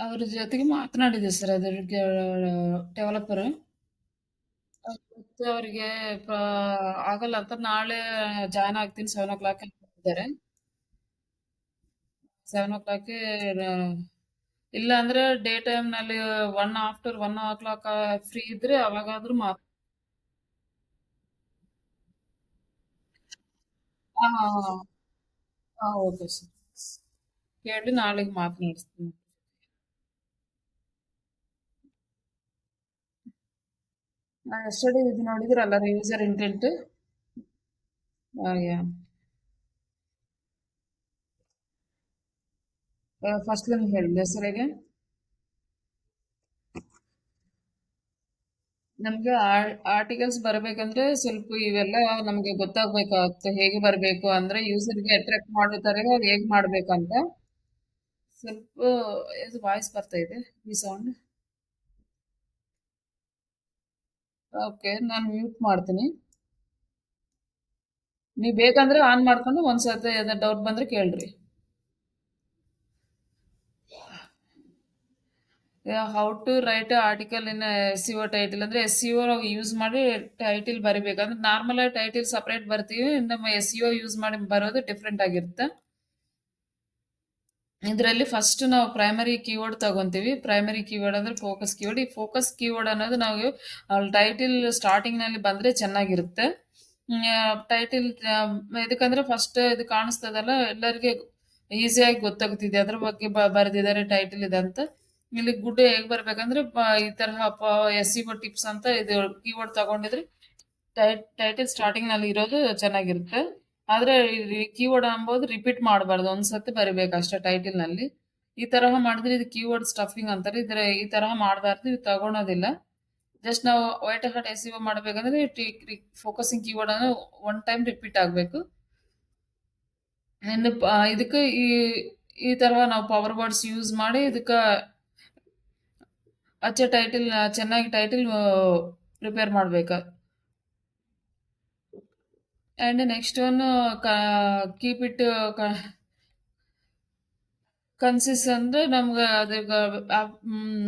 ಅವ್ರ ಜೊತೆಗೆ ಮಾತನಾಡಿದೆ ಸರ್ ಅದ್ರ ಡೆವಲಪರ್ ಅವರಿಗೆ ಆಗಲ್ಲ ಅಂತ ನಾಳೆ ಜಾಯಿನ್ ಆಗ್ತೀನಿ ಸೆವೆನ್ ಓ ಕ್ಲಾಕ್ ಅಂತಿದ್ದಾರೆ. ಸೆವೆನ್ ಓ ಕ್ಲಾಕ್ ಇಲ್ಲ ಅಂದ್ರೆ ಡೇ ಟೈಮ್ನಲ್ಲಿ one after one o'clock free ಇದ್ರೆ ಅವಾಗಾದ್ರೂ ಮಾತು. ಹಾ, ಓಕೆ ಸರ್. ಕೇಳಿ ನಾಳೆಗೆ ಮಾತನಾಡಿಸ್ತೀನಿ. ನಾ ಸ್ಟಡಿ ಇದು ನೋಡಿದ್ರಲ್ಲ ಯೂಸರ್ ಇಂಟೆಂಟ್? ಫಸ್ಟ್ ನಮ್ಗೆ ಹೇಳಿದೆ ಸರ್ ಹೇಗೆ ನಮ್ಗೆ ಆರ್ ಆರ್ಟಿಕಲ್ಸ್ ಬರಬೇಕಂದ್ರೆ ಸ್ವಲ್ಪ ಇವೆಲ್ಲ ನಮ್ಗೆ ಗೊತ್ತಾಗ್ಬೇಕಾಗುತ್ತೆ. ಹೇಗೆ ಬರಬೇಕು ಅಂದ್ರೆ ಯೂಸರ್‌ಗೆ ಅಟ್ರಾಕ್ಟ್ ಮಾಡೋ ಹೇಗೆ ಹೇಗ್ ಮಾಡ್ಬೇಕಂತ. ಸ್ವಲ್ಪ, ಇದು ವಾಯ್ಸ್ ಬರ್ತಾ ಇದೆ. ಈ ಸೌಂಡ್. ಓಕೆ. ನಾನು ಮ್ಯೂಟ್ ಮಾಡ್ತೀನಿ. ನೀವು ಬೇಕಂದ್ರೆ ಆನ್ ಮಾಡ್ಕೊಂಡು ಒಂದ್ಸತಿ ಡೌಟ್ ಬಂದ್ರೆ ಕೇಳ್ರಿ. How to write article in SEO title ಅಂದ್ರೆ ಎಸ್-ಸಿ-ಓ ಯೂಸ್ ಮಾಡಿ ಟೈಟಲ್ ಬರಿಬೇಕು. ಅಂದ್ರೆ ನಾರ್ಮಲ್ ಟೈಟಲ್ ಸಪರೇಟ್ ಬರ್ತೀವಿ. ನಮ್ಮ ಎಸ್-ಸಿ-ಓ ಯೂಸ್ ಮಾಡಿ ಬರೋದು ಡಿಫ್ರೆಂಟ್ ಆಗಿರುತ್ತೆ. ಇದ್ರಲ್ಲಿ ಫಸ್ಟ್ ನಾವು ಪ್ರೈಮರಿ ಕೀವರ್ಡ್ ತಗೊಂತೀವಿ. ಪ್ರೈಮರಿ ಕೀವರ್ಡ್ ಅಂದ್ರೆ ಫೋಕಸ್ ಕೀವರ್ಡ್. ಈ ಫೋಕಸ್ ಕೀವರ್ಡ್ ಅನ್ನೋದು ನಾವು ಟೈಟಲ್ ಸ್ಟಾರ್ಟಿಂಗ್‌ನಲ್ಲಿ ಬಂದ್ರೆ ಚೆನ್ನಾಗಿರುತ್ತೆ. ಟೈಟಲ್ ಆಹ್, ಎದಕ್ಕಂದ್ರೆ ಫಸ್ಟ್ ಇದು ಕಾಣಿಸ್ತದಲ್ಲ ಎಲ್ಲರಿಗೆ ಈಸಿಯಾಗಿ ಗೊತ್ತಾಗುತ್ತಿದೆ. ಅದ್ರ ಬಗ್ಗೆ ಬರೆದಿದ್ದಾರೆ ಟೈಟಿಲ್ ಇದೆ ಅಂತ. ಇಲ್ಲಿ ಗುಡ್ ಹೇಗೆ ಬರ್ಬೇಕಂದ್ರೆ ಈ ತರಹ ಪ ಎಸ್-ಸಿ-ಓ ಟಿಪ್ಸ್ ಅಂತ ಇದು ಕೀವರ್ಡ್ ತಗೊಂಡಿದ್ರೆ ಟೈಟಲ್ ಸ್ಟಾರ್ಟಿಂಗ್‌ನಲ್ಲಿ ಇರೋದು ಚೆನ್ನಾಗಿರುತ್ತೆ. ಆದ್ರೆ ಕೀವರ್ಡ್ ಅಂಬೋದು ರಿಪೀಟ್ ಮಾಡಬಾರ್ದು. ಒಂದ್ಸತಿ ಬರಿಬೇಕು ಅಷ್ಟೇ ಟೈಟಲ್‌ನಲ್ಲಿ. ಈ ತರಹ ಮಾಡಿದ್ರೆ ಇದು ಕೀವರ್ಡ್ ಸ್ಟಫಿಂಗ್ ಅಂತಾರೆ. ಇದ್ರೆ ಈ ತರಹ ಮಾಡಬಾರ್ದು. ಇದು ತಗೊಳೋದಿಲ್ಲ. ಜಸ್ಟ್ ನಾವು ವೈಟ್ ಹಾರ್ಟ್ ಎಸ್-ಸಿ-ಓ ಮಾಡ್ಬೇಕಂದ್ರೆ ಟಿ ಫೋಕಸಿಂಗ್ ಕೀವರ್ಡ್ ಅನ್ನು ಒನ್ ಟೈಮ್ ರಿಪೀಟ್ ಆಗ್ಬೇಕು. ಅಂಡ್ ಇದಕ್ಕೆ ಈ ಈ ತರಹ ನಾವು ಪವರ್ ವರ್ಡ್ಸ್ ಯೂಸ್ ಮಾಡಿ ಇದಕ್ಕೆ ಅಚ್ಚ ಟೈಟಲ್ ಚೆನ್ನಾಗಿ ಟೈಟಲ್ ಪ್ರಿಪೇರ್ ಮಾಡ್ಬೇಕ. ಅಂಡ್ ನೆಕ್ಸ್ಟ್ ಒನ್ ಕ ಕೀಪ್ ಇಟ್ ಕ ಕನ್ಸಿಸ್ ಅಂದ್ರೆ ನಮ್ಗೆ ಅದಕ್ಕೆ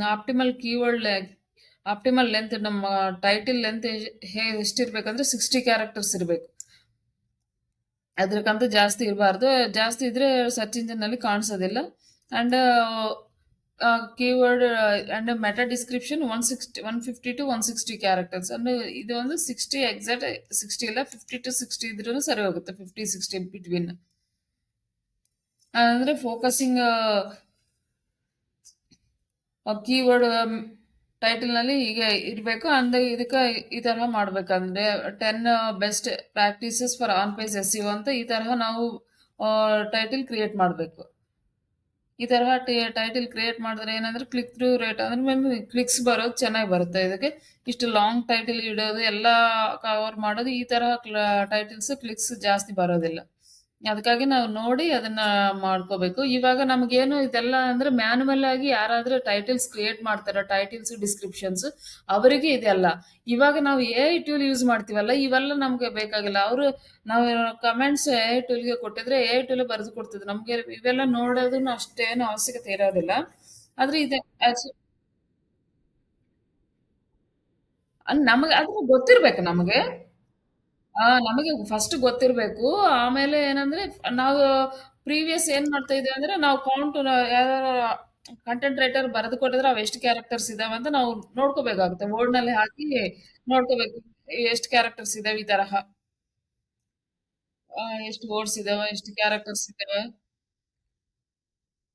ಆಪ್ಟಿಮಲ್ ಕೀವರ್ಡ್ ಆಪ್ಟಿಮಲ್ ಲೆಂತ್ ನಮ್ಮ ಟೈಟಲ್ ಲೆಂತ್ ಹೇ, ಎಷ್ಟಿರ್ಬೇಕಂದ್ರೆ 60 ಕ್ಯಾರೆಕ್ಟರ್ಸ್ ಇರ್ಬೇಕು. ಅದ್ರಕ್ಕಿಂತ ಜಾಸ್ತಿ ಇರಬಾರ್ದು. ಜಾಸ್ತಿ ಇದ್ರೆ ಸರ್ಚ್ ಇಂಜಿನಲ್ಲಿ ಕಾಣಿಸೋದಿಲ್ಲ. And ah, keyword and meta description 160 150-160 characters ಅಂದ್ರೆ ಇದು ಒಂದು 60 ಎಕ್ಸಾಕ್ಟ್ 60 ಇಲ್ಲ 50-60 ಇದ್ರೂ ಸರಿ ಹೋಗುತ್ತೆ. 50, 60 ಬಿಟ್ವೀನ್. ಅಂದ್ರೆ ಫೋಕಸಿಂಗ್ ಕೀವರ್ಡ್ ಕೀವರ್ಡ್ ಟೈಟಲ್‌ನಲ್ಲಿ ಹೀಗೆ ಇರ್ಬೇಕು. ಅಂಡ್ ಇದಕ್ಕೆ ಈ ತರಹ ಮಾಡ್ಬೇಕಂದ್ರೆ 10 best practices for on page SEO ಅಂತ ಈ ತರಹ ನಾವು ಟೈಟಲ್ ಕ್ರಿಯೇಟ್ ಮಾಡ್ಬೇಕು. ಈ ತರಹ ಟೈಟಲ್ ಕ್ರಿಯೇಟ್ ಮಾಡಿದ್ರೆ ಏನಂದ್ರೆ ಕ್ಲಿಕ್ ಥ್ರೂ ರೇಟ್ ಅಂದ್ರೆ ಕ್ಲಿಕ್ಸ್ ಬರೋದು ಚೆನ್ನಾಗಿ ಬರುತ್ತೆ ಇದಕ್ಕೆ. ಇಷ್ಟು ಲಾಂಗ್ ಟೈಟಲ್ ಇಡೋದು, ಎಲ್ಲ ಕವರ್ ಮಾಡೋದು, ಈ ತರಹ ಟೈಟಲ್ಸ್ ಕ್ಲಿಕ್ಸ್ ಜಾಸ್ತಿ ಬರೋದಿಲ್ಲ. ಅದಕ್ಕಾಗಿ ನಾವು ನೋಡಿ ಅದನ್ನ ಮಾಡ್ಕೋಬೇಕು. ಇವಾಗ ನಮಗೇನು ಇದೆಲ್ಲ ಅಂದ್ರೆ ಮ್ಯಾನುವಲ್ ಆಗಿ ಯಾರಾದ್ರೂ ಟೈಟಲ್ಸ್ ಕ್ರಿಯೇಟ್ ಮಾಡ್ತಾರ ಟೈಟಲ್ಸ್, ಡಿಸ್ಕ್ರಿಪ್ಷನ್ಸ್ ಅವರಿಗೆ ಇದೆಲ್ಲ. ಇವಾಗ ನಾವು ಎ-ಐ ಟೂಲ್ ಯೂಸ್ ಮಾಡ್ತೀವಲ್ಲ ಇವೆಲ್ಲ ನಮ್ಗೆ ಬೇಕಾಗಿಲ್ಲ. ಅವರು ನಾವು ಕಮೆಂಟ್ಸ್ ಎ-ಐ ಟೂಲ್‌ಗೆ ಕೊಟ್ಟಿದ್ರೆ ಎ-ಐ ಟೂಲ್ ಬರೆದು ಕೊಡ್ತಿದ್ರು ನಮ್ಗೆ ಇವೆಲ್ಲ ನೋಡೋದು ಅಷ್ಟೇನು ಅವಶ್ಯಕತೆ ಇರೋದಿಲ್ಲ. ಆದ್ರೆ ಇದೆ ನಮಗೆ ಅದ್ರ ಗೊತ್ತಿರ್ಬೇಕು ನಮ್ಗೆ. ಆ ನಮಗೆ ಫಸ್ಟ್ ಗೊತ್ತಿರ್ಬೇಕು. ಆಮೇಲೆ ಏನಂದ್ರೆ ನಾವು ಪ್ರೀವಿಯಸ್ ಏನ್ ಮಾಡ್ತಾ ಇದ್ದೀವಿ ಅಂದ್ರೆ ನಾವು ಕೌಂಟ್ ಯಾವ್ಯಾವ ಕಂಟೆಂಟ್ ರೈಟರ್ ಬರೆದು ಕೊಟ್ಟಿದ್ರೆ ಅವು ಎಷ್ಟು ಕ್ಯಾರೆಕ್ಟರ್ಸ್ ಇದಾವೆ ಅಂತ ನಾವು ನೋಡ್ಕೋಬೇಕಾಗುತ್ತೆ. ವರ್ಡ್‌ನಲ್ಲಿ ಹಾಕಿ ನೋಡ್ಕೋಬೇಕು. ಎಷ್ಟು ಕ್ಯಾರೆಕ್ಟರ್ಸ್ ಇದಾವೆ ಈ ತರಹ. ಆ ಎಷ್ಟು ವರ್ಡ್ಸ್ ಇದಾವೆ, ಎಷ್ಟು ಕ್ಯಾರೆಕ್ಟರ್ಸ್ ಇದಾವೆ.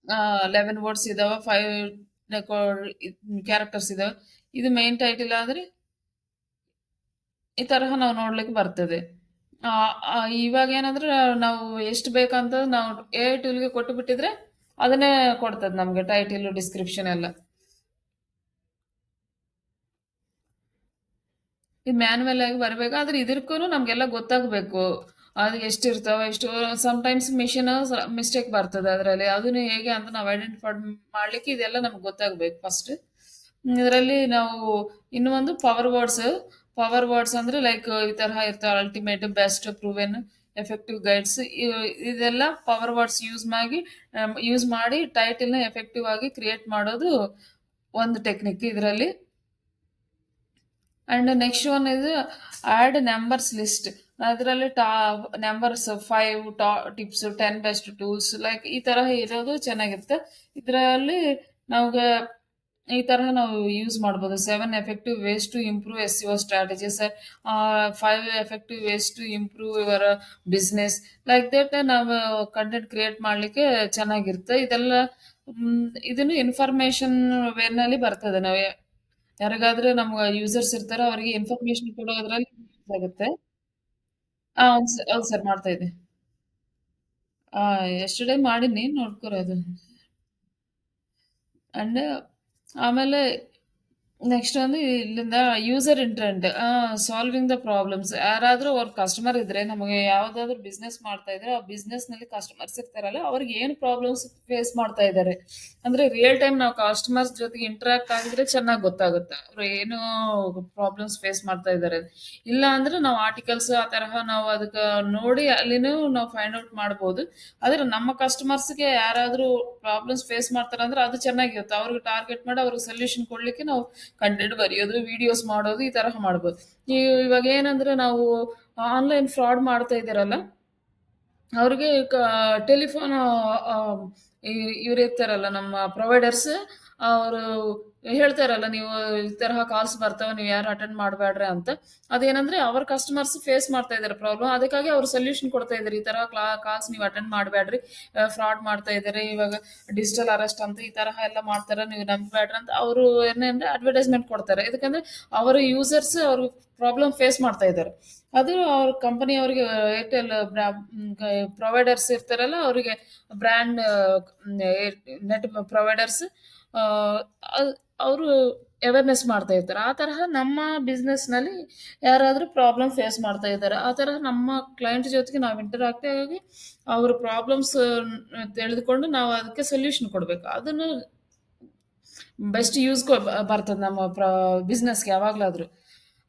ಆ 11 ವರ್ಡ್ಸ್ ಇದಾವೆ, 5 ರೆಕಾರ್ಡ್ ಕ್ಯಾರೆಕ್ಟರ್ಸ್ ಇದಾವೆ. ಇದು ಮೇನ್ ಟೈಟಲ್ ಆದ್ರೆ ಈ ತರಹ ನಾವು ನೋಡ್ಲಿಕ್ಕೆ ಬರ್ತದೆ. ಇವಾಗ ಏನಂದ್ರೆ ನಾವು ಎಷ್ಟು ಬೇಕಂತ ನಾವು ಎ-ಐ ಟೂಲ್‌ಗೆ ಕೊಟ್ಟು ಬಿಟ್ಟಿದ್ರೆ ಅದನ್ನೇ ಕೊಡ್ತದೆ ನಮ್ಗೆ ಟೈಟಲ್, ಡಿಸ್ಕ್ರಿಪ್ಷನ್ ಎಲ್ಲ. ಇದು ಮ್ಯಾನ್ಯಲ್ ಆಗಿ ಬರಬೇಕು. ಆದ್ರೆ ಇದಕ್ಕೂನು ನಮ್ಗೆಲ್ಲ ಗೊತ್ತಾಗಬೇಕು. ಅದು ಎಷ್ಟಿರ್ತಾವ, ಎಷ್ಟು ಸಮಟೈಮ್ಸ್ ಮಿಷಿನ್ ಮಿಸ್ಟೇಕ್ ಬರ್ತದೆ ಅದರಲ್ಲಿ ಅದನ್ನು ಹೇಗೆ ಅಂತ ನಾವು ಐಡೆಂಟಿಫೈ ಮಾಡ್ಲಿಕ್ಕೆ ಇದೆಲ್ಲ ನಮ್ಗೆ ಗೊತ್ತಾಗಬೇಕು ಫಸ್ಟ್. ಇದರಲ್ಲಿ ನಾವು ಇನ್ನೊಂದು ಪವರ್ ವರ್ಡ್ಸ್. ಪವರ್ ವರ್ಡ್ಸ್ ಅಂದ್ರೆ ಲೈಕ್ ಈ ತರಹ ಇರ್ತಾವ ultimate, best, proven effective guides ಇದೆಲ್ಲ ಪವರ್ ವರ್ಡ್ಸ್ ಯೂಸ್ ಮಾಡಿ ಯೂಸ್ ಮಾಡಿ ಟೈಟಲ್ನ ಎಫೆಕ್ಟಿವ್ ಆಗಿ ಕ್ರಿಯೇಟ್ ಮಾಡೋದು ಒಂದು ಟೆಕ್ನಿಕ್ ಇದರಲ್ಲಿ. ಅಂಡ್ ನೆಕ್ಸ್ಟ್ ಒನ್ ಇದು ಆ್ಯಡ್ ನಂಬರ್ಸ್ ಲಿಸ್ಟ್ ಅದರಲ್ಲಿ ಟಾ ನಂಬರ್ಸ್ ಫೈವ್ ಟಾ tips ten best tools like ಈ ತರಹ ಇರೋದು ಚೆನ್ನಾಗಿರುತ್ತೆ. ಇದರಲ್ಲಿ ನಮ್ಗೆ ಈ ತರಹ ನಾವು ಯೂಸ್ ಮಾಡ್ಬೋದು. Seven effective ways to improve S your strategies five effective ways to improve your business like that ನಾವು ಕಂಟೆಂಟ್ ಕ್ರಿಯೇಟ್ ಮಾಡ್ಲಿಕ್ಕೆ ಚೆನ್ನಾಗಿರುತ್ತೆ. ಇದೆಲ್ಲ ಇದನ್ನು ಇನ್ಫಾರ್ಮೇಶನ್ ವೇನಲ್ಲಿ ಬರ್ತದೆ. ನಾವು ಯಾರಿಗಾದ್ರೂ ನಮ್ಗೆ ಯೂಸರ್ಸ್ ಇರ್ತಾರೆ ಅವರಿಗೆ ಇನ್ಫಾರ್ಮೇಶನ್ ಕೊಡೋದ್ರಲ್ಲಿ ಯೂಸ್ ಆಗುತ್ತೆ. ಆ, ಹೌದು ಸರ್ ಮಾಡ್ತಾ ಇದ್ದೆ. ಎಸ್ಟರ್ಡೇ ಮಾಡೀನಿ ನೋಡ್ಕೊರೋದು ಅಂಡ್ ಆಮೇಲೆ ನೆಕ್ಸ್ಟ್ ಒಂದು ಇಲ್ಲಿಂದ user intent solving the problems ಯಾರಾದರೂ ಅವ್ರ ಕಸ್ಟಮರ್ ಇದ್ರೆ, ನಮಗೆ ಯಾವುದಾದ್ರೂ ಬಿಸ್ನೆಸ್ ಮಾಡ್ತಾ ಇದ್ರೆ, ಆ ಬಿಸ್ನೆಸ್ನಲ್ಲಿ ಕಸ್ಟಮರ್ಸ್ ಇರ್ತಾರಲ್ಲ, ಅವ್ರಿಗೆ ಏನು ಪ್ರಾಬ್ಲಮ್ಸ್ ಫೇಸ್ ಮಾಡ್ತಾ ಇದ್ದಾರೆ ಅಂದ್ರೆ ರಿಯಲ್ ಟೈಮ್ ನಾವು ಕಸ್ಟಮರ್ಸ್ ಜೊತೆಗೆ ಇಂಟ್ರಾಕ್ಟ್ ಆಗಿದ್ರೆ ಚೆನ್ನಾಗಿ ಗೊತ್ತಾಗುತ್ತೆ. ಅವ್ರು ಏನು ಪ್ರಾಬ್ಲಮ್ಸ್ ಫೇಸ್ ಮಾಡ್ತಾ ಇದ್ದಾರೆ ಇಲ್ಲ ಅಂದ್ರೆ ನಾವು ಆರ್ಟಿಕಲ್ಸ್ ಆ ತರಹ ನಾವು ಅದಕ್ಕೆ ನೋಡಿ ಅಲ್ಲಿನೂ ನಾವು ಫೈಂಡ್ ಔಟ್ ಮಾಡ್ಬೋದು. ಆದ್ರೆ ನಮ್ಮ ಕಸ್ಟಮರ್ಸ್ಗೆ ಯಾರಾದರೂ ಪ್ರಾಬ್ಲಮ್ಸ್ ಫೇಸ್ ಮಾಡ್ತಾರಂದ್ರೆ ಅದು ಚೆನ್ನಾಗಿರುತ್ತೆ. ಅವ್ರಿಗೆ ಟಾರ್ಗೆಟ್ ಮಾಡಿ ಅವ್ರಿಗೆ ಸೊಲ್ಯೂಷನ್ ಕೊಡ್ಲಿಕ್ಕೆ ನಾವು ಕಂಟೆಂಟ್ ಬರೆಯೋದು ವಿಡಿಯೋಸ್ ಮಾಡೋದು ಈ ತರಹ ಮಾಡ್ಬೋದು. ಈ ಇವಾಗ ಏನಂದ್ರೆ ನಾವು ಆನ್ಲೈನ್ ಫ್ರಾಡ್ ಮಾಡ್ತಾ ಇದ್ದೀರಲ್ಲ, ಅವ್ರಿಗೆ ಟೆಲಿಫೋನ್ ಇವ್ರು ಇರ್ತಾರಲ್ಲ ನಮ್ಮ ಪ್ರೊವೈಡರ್ಸ್ ಅವರು ಹೇಳ್ತಾರಲ್ಲ, ನೀವು ಈ ತರಹ ಕಾಲ್ಸ್ ಬರ್ತಾವ, ನೀವು ಯಾರು ಅಟೆಂಡ್ ಮಾಡಬೇಡ್ರಿ ಅಂತ. ಅದೇನಂದ್ರೆ ಅವ್ರ ಕಸ್ಟಮರ್ಸ್ ಫೇಸ್ ಮಾಡ್ತಾ ಇದ್ದಾರೆ ಪ್ರಾಬ್ಲಮ್ ಅದಕ್ಕಾಗಿ ಅವ್ರು ಸೊಲ್ಯೂಷನ್ ಕೊಡ್ತಾ ಇದ್ದಾರೆ ಈ ತರ ಕ್ಲಾ ಕಾಲ್ಸ್ ನೀವು ಅಟೆಂಡ್ ಮಾಡಬೇಡ್ರಿ ಫ್ರಾಡ್ ಮಾಡ್ತಾ ಇದ್ದಾರೆ ಇವಾಗ ಡಿಜಿಟಲ್ ಅರೆಸ್ಟ್ ಅಂತ ಈ ತರಹ ಎಲ್ಲ ಮಾಡ್ತಾರೆ, ನೀವು ನಂಬಬೇಡ್ರಿ ಅಂತ ಅವರು ಏನಂದ್ರೆ ಅಡ್ವರ್ಟೈಸ್ಮೆಂಟ್ ಕೊಡ್ತಾರೆ. ಯಾಕಂದ್ರೆ ಅವರ ಯೂಸರ್ಸ್ ಅವ್ರ ಪ್ರಾಬ್ಲಮ್ ಫೇಸ್ ಮಾಡ್ತಾ ಇದ್ದಾರೆ ಅದು ಅವ್ರ ಕಂಪನಿ ಅವರಿಗೆ ಏರ್ಟೆಲ್ ಪ್ರೊವೈಡರ್ಸ್ ಇರ್ತಾರಲ್ಲ, ಅವರಿಗೆ ಬ್ರ್ಯಾಂಡ್ ನೆಟ್ ಪ್ರೊವೈಡರ್ಸ್ ಅವರು ಅವೇರ್ನೆಸ್ ಮಾಡ್ತಾ ಇರ್ತಾರೆ. ಆ ತರಹ ನಮ್ಮ ಬಿಸ್ನೆಸ್ನಲ್ಲಿ ಯಾರಾದರೂ ಪ್ರಾಬ್ಲಮ್ ಫೇಸ್ ಮಾಡ್ತಾ ಇದ್ದಾರೆ. ಆ ತರಹ ನಮ್ಮ ಕ್ಲೈಂಟ್ ಜೊತೆಗೆ ನಾವು ಇಂಟರಾಕ್ಟ್ ಆಗಿ ಅವ್ರ ಪ್ರಾಬ್ಲಮ್ಸ್ ತಿಳಿದುಕೊಂಡು ನಾವು ಅದಕ್ಕೆ ಸೊಲ್ಯೂಷನ್ ಕೊಡಬೇಕು. ಅದನ್ನು ಬೆಸ್ಟ್ ಯೂಸ್ ಬರ್ತದೆ ನಮ್ಮ ಪ್ರಾ ಬಿಸ್ನೆಸ್ಗೆ ಯಾವಾಗಲಾದರೂ.